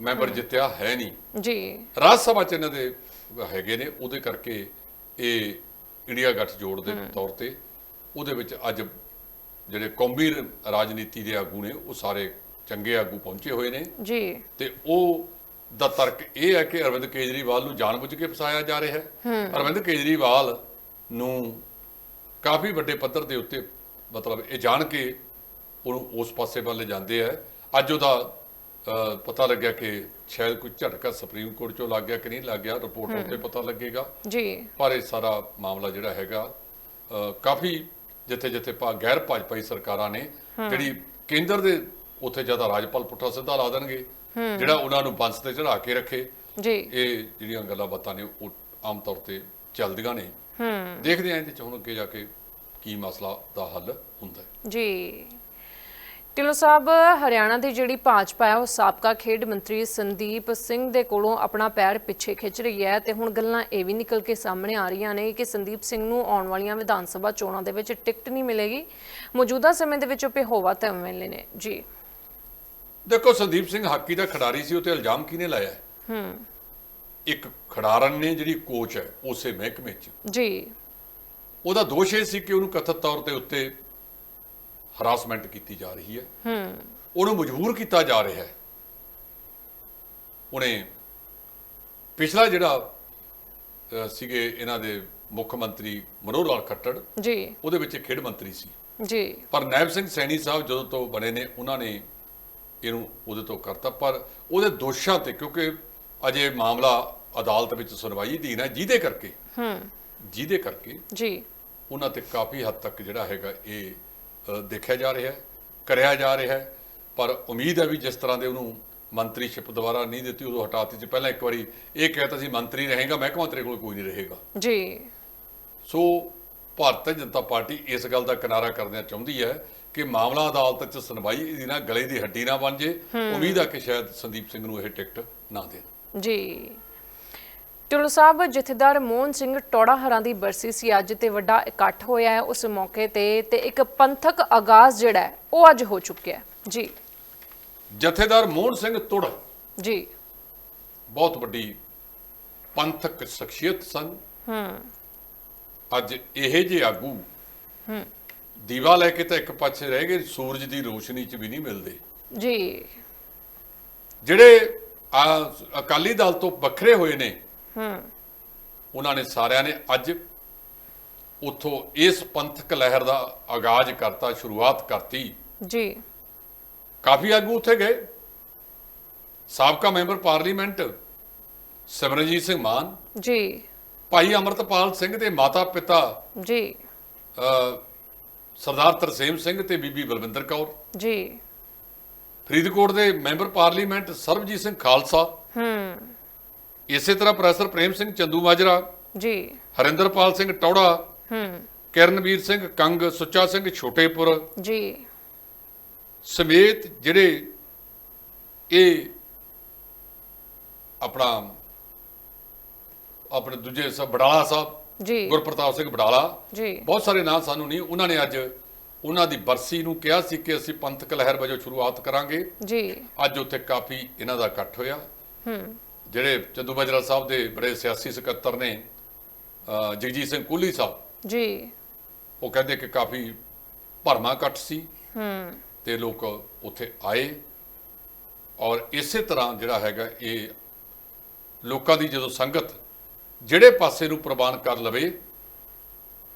ਮੈਂਬਰ ਜਿੱਤਿਆ ਹੈ ਨਹੀਂ। ਜੀ। ਰਾਜ ਸਭਾ ਚ ਇਹਨਾਂ ਦੇ ਹੈਗੇ ਨੇ ਉਹਦੇ ਕਰਕੇ ਇਹ ਇੰਡੀਆ ਗੱਠਜੋੜ ਦੇ ਤੌਰ ਤੇ ਉਹਦੇ ਵਿੱਚ ਅੱਜ ਜਿਹੜੇ ਕੌਮੀ ਰਾਜਨੀਤੀ ਦੇ ਆਗੂ ਨੇ ਉਹ ਸਾਰੇ ਚੰਗੇ ਆਗੂ ਪਹੁੰਚੇ ਹੋਏ ਨੇ। ਜੀ। ਤੇ ਉਹ ਦਾ ਤਰਕ ਇਹ ਹੈ ਕਿ ਅਰਵਿੰਦ ਕੇਜਰੀਵਾਲ ਨੂੰ ਜਾਣਬੁੱਝ ਕੇ ਫਸਾਇਆ ਜਾ ਰਿਹਾ ਹੈ। ਅਰਵਿੰਦ ਕੇਜਰੀਵਾਲ ਨੂੰ ਕਾਫੀ ਵੱਡੇ ਪੱਧਰ ਦੇ ਉੱਤੇ ਮਤਲਬ ਇਹ ਜਾਣ ਕੇ ਉਹਨੂੰ ਉਸ ਪਾਸੇ ਵੱਲ ਜਾਂਦੇ ਆ ਅੱਜ ਉਹਦਾ ਪਤਾ ਲੱਗਿਆ ਕਿ ਸ਼ਾਇਦ ਕੋਈ ਝਟਕਾ ਸੁਪਰੀਮ ਕੋਰਟ ਚੋਂ ਲੱਗ ਗਿਆ ਕਿ ਨਹੀਂ ਲੱਗ ਗਿਆ ਰਿਪੋਰਟ ਉੱਤੇ ਪਤਾ ਲੱਗੇਗਾ। ਜੀ। ਪਰ ਇਹ ਸਾਰਾ ਮਾਮਲਾ ਜਿਹੜਾ ਹੈਗਾ ਕਾਫੀ ਜਿੱਥੇ ਜਿੱਥੇ ਭਾ ਗੈਰ ਭਾਜਪਾਈ ਸਰਕਾਰਾਂ ਨੇ ਜਿਹੜੀ ਕੇਂਦਰ ਦੇ ਉੱਥੇ ਜ਼ਿਆਦਾ ਰਾਜਪਾਲ ਪੁੱਠਾ ਸਿੱਧਾ ਲਾ ਦੇਣਗੇ ਜਿਹੜਾ ਉਹਨਾਂ ਨੂੰ ਬੰਸ ਤੇ ਚੜਾ ਕੇ ਰੱਖੇ। ਜੀ। ਇਹ ਜਿਹੜੀਆਂ ਗੱਲਾਂ ਬਾਤਾਂ ਨੇ ਉਹ ਆਮ ਤੌਰ ਤੇ ਚੱਲਦੀਆਂ ਨੇ। ਹੂੰ। ਦੇਖਦੇ ਆਂ ਇਹਦੇ ਚ ਹੁਣ ਅੱਗੇ ਜਾ ਕੇ ਕੀ ਮਸਲਾ ਦਾ ਹੱਲ ਹੁੰਦਾ ਹੈ। ਜੀ। ਢਿੱਲੋਂ ਸਾਹਿਬ ਹਰਿਆਣਾ ਦੀ ਜਿਹੜੀ ਭਾਜਪਾ ਹੈ ਉਹ ਸਾਬਕਾ ਖੇਡ ਮੰਤਰੀ ਸੰਦੀਪ ਸਿੰਘ ਦੇ ਕੋਲੋਂ ਆਪਣਾ ਪੈਰ ਪਿੱਛੇ ਖਿੱਚ ਰਹੀ ਹੈ ਤੇ ਹੁਣ ਗੱਲਾਂ ਇਹ ਵੀ ਨਿਕਲ ਕੇ ਸਾਹਮਣੇ ਆ ਰਹੀਆਂ ਨੇ ਕਿ ਸੰਦੀਪ ਸਿੰਘ ਨੂੰ ਆਉਣ ਵਾਲੀਆਂ ਵਿਧਾਨ ਸਭਾ ਚੋਣਾਂ ਦੇ ਵਿੱਚ ਟਿਕਟ ਨਹੀਂ ਮਿਲੇਗੀ। ਮੌਜੂਦਾ ਸਮੇਂ ਦੇ ਵਿੱਚ ਉਹ ਪੇਹੋਵਾ ਤੇ ਐਮਐਲਏ ਨੇ। ਜੀ। ਦੇਖੋ ਸੰਦੀਪ ਸਿੰਘ ਹਾਕੀ ਦਾ ਖਿਡਾਰੀ ਸੀ ਉਹ ਤੇ ਇਲਜ਼ਾਮ ਕਿਹਨੇ ਲਾਇਆ? ਹੂੰ। ਇੱਕ ਖਿਡਾਰਨ ਨੇ ਜਿਹੜੀ ਕੋਚ ਹੈ ਉਸੇ ਮਹਿਕਮੇ 'ਚ। ਜੀ। ਉਹਦਾ ਦੋਸ਼ ਇਹ ਸੀ ਕਿ ਉਹਨੂੰ ਕਥਿਤ ਤੌਰ ਤੇ ਉੱਤੇ ਹਰਾਸਮੈਂਟ ਕੀਤੀ ਜਾ ਰਹੀ ਹੈ। ਹੂੰ। ਉਹਨੂੰ ਮਜਬੂਰ ਕੀਤਾ ਜਾ ਰਿਹਾ ਹੈ। ਉਹਨੇ ਪਿਛਲਾ ਜਿਹੜਾ ਸੀਗੇ ਇਹਨਾਂ ਦੇ ਮੁੱਖ ਮੰਤਰੀ ਮਨੋਹਰ ਲਾਲ ਖੱਟੜ ਜੀ। ਉਹਦੇ ਵਿੱਚ ਖੇਡ ਮੰਤਰੀ ਸੀ। ਜੀ। ਪਰ ਨਾਇਬ ਸਿੰਘ ਸੈਣੀ ਸਾਹਿਬ ਜਦੋਂ ਤੋਂ ਬਣੇ ਨੇ ਉਹਨਾਂ ਨੇ ਇਹਨੂੰ ਉਹਦੇ ਤੋਂ ਕਰਤਾ। ਪਰ ਉਹਦੇ ਦੋਸ਼ਾਂ ਤੇ ਕਿਉਂਕਿ ਅਜੇ ਮਾਮਲਾ ਅਦਾਲਤ ਵਿੱਚ ਸੁਣਵਾਈ ਅਧੀਨ ਹੈ ਜਿਹਦੇ ਕਰਕੇ ਹੂੰ। ਜਿਹਦੇ ਕਰਕੇ ਜੀ। ਉਹਨਾਂ ਤੇ ਕਾਫੀ ਹੱਦ ਤੱਕ ਜਿਹੜਾ ਹੈਗਾ ਇਹ ਦੇਖਿਆ ਜਾ ਰਿਹਾ ਹੈ ਕਰਿਆ ਜਾ ਰਿਹਾ ਹੈ ਪਰ ਉਮੀਦ ਹੈ ਵੀ ਜਿਸ ਤਰ੍ਹਾਂ ਦੇ ਉਹਨੂੰ ਮੰਤਰੀਸ਼ਿਪ ਦੁਬਾਰਾ ਨਹੀਂ ਦਿੱਤੀ ਉਦੋਂ ਹਟਾਤੀ ਸੀ ਪਹਿਲਾਂ ਇੱਕ ਵਾਰੀ ਇਹ ਕਹਿਤਾ ਸੀ ਮੰਤਰੀ ਰਹੇਗਾ ਮਹਿਕਮਾ ਤੇਰੇ ਕੋਲ ਕੋਈ ਨਹੀਂ ਰਹੇਗਾ। ਜੀ। ਸੋ ਭਾਰਤੀ ਜਨਤਾ ਪਾਰਟੀ ਇਸ ਗੱਲ ਦਾ ਕਿਨਾਰਾ ਕਰਦਿਆਂ ਚਾਹੁੰਦੀ ਹੈ ਕਿ ਮਾਮਲਾ ਅਦਾਲਤ 'ਚ ਸੁਣਵਾਈ ਇਹਦੀ ਨਾ ਗਲੇ ਦੀ ਹੱਡੀ ਨਾ ਬਣ ਜੇ। ਉਮੀਦ ਹੈ ਕਿ ਸ਼ਾਇਦ ਸੰਦੀਪ ਸਿੰਘ ਨੂੰ ਇਹ ਟਿਕਟ ਨਾ ਦੇਣ। ਜੀ। ਟੁੱਲੂ ਸਾਹਿਬ ਜਥੇਦਾਰ ਮੋਹਨ ਸਿੰਘ ਟੋੜਾ ਹਰਾਂ ਦੀ ਬਰਸੀ ਸੀ। ਅੱਜ ਤੇ ਵੱਡਾ ਇਕੱਠ ਹੋਇਆ ਹੈ। ਉਸ ਮੌਕੇ ਤੇ ਤੇ ਇੱਕ ਪੰਥਕ ਆਗਾਜ਼ ਜਿਹੜਾ ਹੈ ਉਹ ਅੱਜ ਹੋ ਚੁੱਕਿਆ ਹੈ। ਜੀ। ਜਥੇਦਾਰ ਮੋਹਨ ਸਿੰਘ ਤੁੜ। ਜੀ। ਬਹੁਤ ਵੱਡੀ ਪੰਥਕ ਸ਼ਖਸੀਅਤ ਸਨ। ਹੂੰ। ਅੱਜ ਇਹ ਜੇ ਆਗੂ ਦੀਵਾ ਲੈ ਕੇ ਤਾਂ ਇੱਕ ਪਾਸੇ ਰਹਿ ਗਏ ਸੂਰਜ ਦੀ ਰੋਸ਼ਨੀ 'ਚ ਵੀ ਨਹੀਂ ਮਿਲਦੇ। ਜੀ। ਜਿਹੜੇ ਆ, ਅਕਾਲੀ ਦਲ ਤੋਂ ਵੱਖਰੇ ਹੋਏ ਨੇ ਹੂੰ। ਉਹਨਾਂ ਨੇ ਸਾਰਿਆਂ ਨੇ ਅੱਜ ਉਥੋਂ ਇਸ ਪੰਥਕ ਲਹਿਰ ਦਾ ਆਗਾਜ਼ ਕਰਤਾ ਸ਼ੁਰੂਆਤ ਕਰਤੀ। ਜੀ। ਕਾਫੀ ਆਗੂ ਉੱਥੇ ਗਏ। ਸਾਬਕਾ ਮੈਂਬਰ ਪਾਰਲੀਮੈਂਟ ਸਿਮਰਨਜੀਤ ਸਿੰਘ ਮਾਨ ਜੀ। ਭਾਈ ਅਮਰਤਪਾਲ ਸਿੰਘ ਦੇ ਮਾਤਾ ਪਿਤਾ ਜੀ। ਅ, ਸਰਦਾਰ ਤਰਸੇਮ ਸਿੰਘ ਤੇ ਬੀਬੀ ਬਲਵਿੰਦਰ ਕੌਰ। ਜੀ। ਫਰੀਦਕੋਟ ਦੇ ਮੈਂਬਰ ਪਾਰਲੀਮੈਂਟ ਸਰਬਜੀਤ ਸਿੰਘ ਖਾਲਸਾ। ਹੂੰ। ਇਸੇ ਤਰ੍ਹਾਂ ਪ੍ਰੋਫੈਸਰ ਪ੍ਰੇਮ ਸਿੰਘ ਚੰਦੂ ਮਾਜਰਾ ਜੀ। ਹਰਿੰਦਰਪਾਲ ਸਿੰਘ ਟੌੜਾ ਹੂੰ। ਕਿਰਨਵੀਰ ਸਿੰਘ ਕੰਗ ਸੁੱਚਾ ਸਿੰਘ ਛੋਟੇਪੁਰ ਜੀ। ਸਮੇਤ ਜਿਹੜੇ ਇਹ ਆਪਣਾ ਆਪਣੇ ਦੂਜੇ ਸਭ ਬਡਾਲਾ ਸਾਹਿਬ ਜੀ। ਗੁਰਪ੍ਰਤਾਪ ਸਿੰਘ ਬਡਾਲਾ ਜੀ। ਬਹੁਤ ਸਾਰੇ ਨਾਂ ਸਾਨੂੰ ਨਹੀਂ ਉਹਨਾਂ ਨੇ ਅੱਜ ਉਹਨਾਂ ਦੀ ਬਰਸੀ ਨੂੰ ਕਿਹਾ ਸੀ ਕਿ ਅਸੀਂ ਪੰਥਕ ਲਹਿਰ ਵਜੋਂ ਸ਼ੁਰੂਆਤ ਕਰਾਂਗੇ। ਜੀ। ਅੱਜ ਉੱਥੇ ਕਾਫੀ ਇਹਨਾਂ ਦਾ ਇਕੱਠ ਹੋਇਆ। ਹੂੰ। ਜਿਹੜੇ ਚੰਦੂ ਮਾਜਰਾ ਸਾਹਿਬ ਦੇ ਬੜੇ ਸਿਆਸੀ ਸਕੱਤਰ ਨੇ ਜਗਜੀਤ ਸਿੰਘ ਕੁੱਲੀ ਸਾਹਿਬ ਜੀ। ਉਹ ਕਹਿੰਦੇ ਕਿ ਕਾਫੀ ਭਰਮਾ ਇਕੱਠ ਸੀ ਹੂੰ। ਤੇ ਲੋਕ ਉੱਥੇ ਆਏ। ਔਰ ਇਸੇ ਤਰ੍ਹਾਂ ਜਿਹੜਾ ਹੈਗਾ ਇਹ ਲੋਕਾਂ ਦੀ ਜਦੋਂ ਸੰਗਤ ਜਿਹੜੇ ਪਾਸੇ ਨੂੰ ਪ੍ਰਵਾਨ ਕਰ ਲਵੇ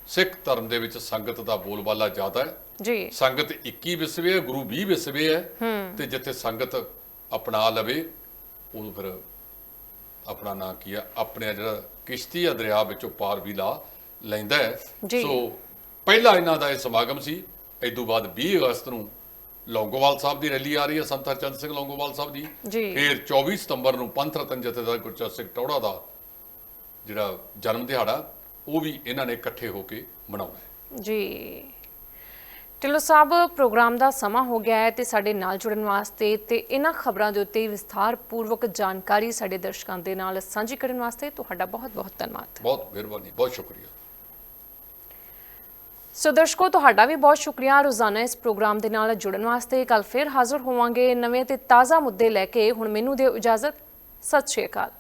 ਸਿੱਖ ਧਰਮ ਦੇ ਵਿੱਚ ਸੰਗਤ ਦਾ ਬੋਲਬਾਲਾ ਜ਼ਿਆਦਾ ਹੈ। ਜੀ। ਸੰਗਤ 21 ਵਿਸਵੇ ਹੈ ਗੁਰੂ 20 ਵਿਸਵੇ ਹੈ ਹੂੰ। ਤੇ ਜਿੱਥੇ ਸੰਗਤ ਅਪਣਾ ਲਵੇ ਉਹ ਫਿਰ ਆਪਣਾ ਨਾਂ ਕੀ ਆ? ਆਪਣੇ ਜਿਹੜਾ ਕਿਸ਼ਤੀ ਆ ਦਰਿਆ ਵਿੱਚੋਂ ਪਾਰ ਵੀ ਲਾ ਲੈਂਦਾ ਹੈ। ਸੋ ਪਹਿਲਾ ਇਹਨਾਂ ਦਾ ਇਹ ਸਮਾਗਮ ਸੀ। ਤੋਂ ਬਾਅਦ 20 ਅਗਸਤ ਨੂੰ ਲੌਂਗੋਵਾਲ ਸਾਹਿਬ ਦੀ ਰੈਲੀ ਆ ਰਹੀ ਹੈ ਸੰਤ ਹਰਚੰਦ ਸਿੰਘ ਲੌਂਗੋਵਾਲ ਸਾਹਿਬ ਦੀ। ਫਿਰ 24 ਸਤੰਬਰ ਨੂੰ ਪੰਥ ਰਤਨ ਜਥੇਦਾਰ ਗੁਰਚਰਨ ਸਿੰਘ ਟੌੜਾ ਦਾ ਜਿਹੜਾ ਜਨਮ ਦਿਹਾੜਾ ਉਹ ਵੀ ਇਹਨਾਂ ਨੇ ਇਕੱਠੇ ਹੋ ਕੇ ਮਨਾਉਣਾ ਹੈ। ਜੀ। ਢਿੱਲੋਂ ਸਾਹਿਬ ਪ੍ਰੋਗਰਾਮ ਦਾ ਸਮਾਂ ਹੋ ਗਿਆ ਹੈ ਤੇ ਸਾਡੇ ਨਾਲ ਜੁੜਨ ਵਾਸਤੇ ਤੇ ਇਹਨਾਂ ਖਬਰਾਂ ਦੇ ਉੱਤੇ ਵਿਸਥਾਰ ਪੂਰਵਕ ਜਾਣਕਾਰੀ ਸਾਡੇ ਦਰਸ਼ਕਾਂ ਦੇ ਨਾਲ ਸਾਂਝੀ ਕਰਨ ਵਾਸਤੇ ਤੁਹਾਡਾ ਬਹੁਤ-ਬਹੁਤ ਧੰਨਵਾਦ। ਬਹੁਤ ਮਿਹਰਬਾਨੀ ਬਹੁਤ ਸ਼ੁਕਰੀਆ। ਸੋ ਦਰਸ਼ਕੋ ਤੁਹਾਡਾ ਵੀ ਬਹੁਤ ਸ਼ੁਕਰੀਆ। ਰੋਜ਼ਾਨਾ ਇਸ ਪ੍ਰੋਗਰਾਮ ਦੇ ਨਾਲ ਜੁੜਨ ਵਾਸਤੇ ਕੱਲ ਫਿਰ ਹਾਜ਼ਰ ਹੋਵਾਂਗੇ ਨਵੇਂ ਤੇ ਤਾਜ਼ਾ ਮੁੱਦੇ ਲੈ ਕੇ। ਹੁਣ ਮੈਨੂੰ ਦਿਓ ਇਜਾਜ਼ਤ। ਸਤਿ ਸ਼੍ਰੀ ਅਕਾਲ।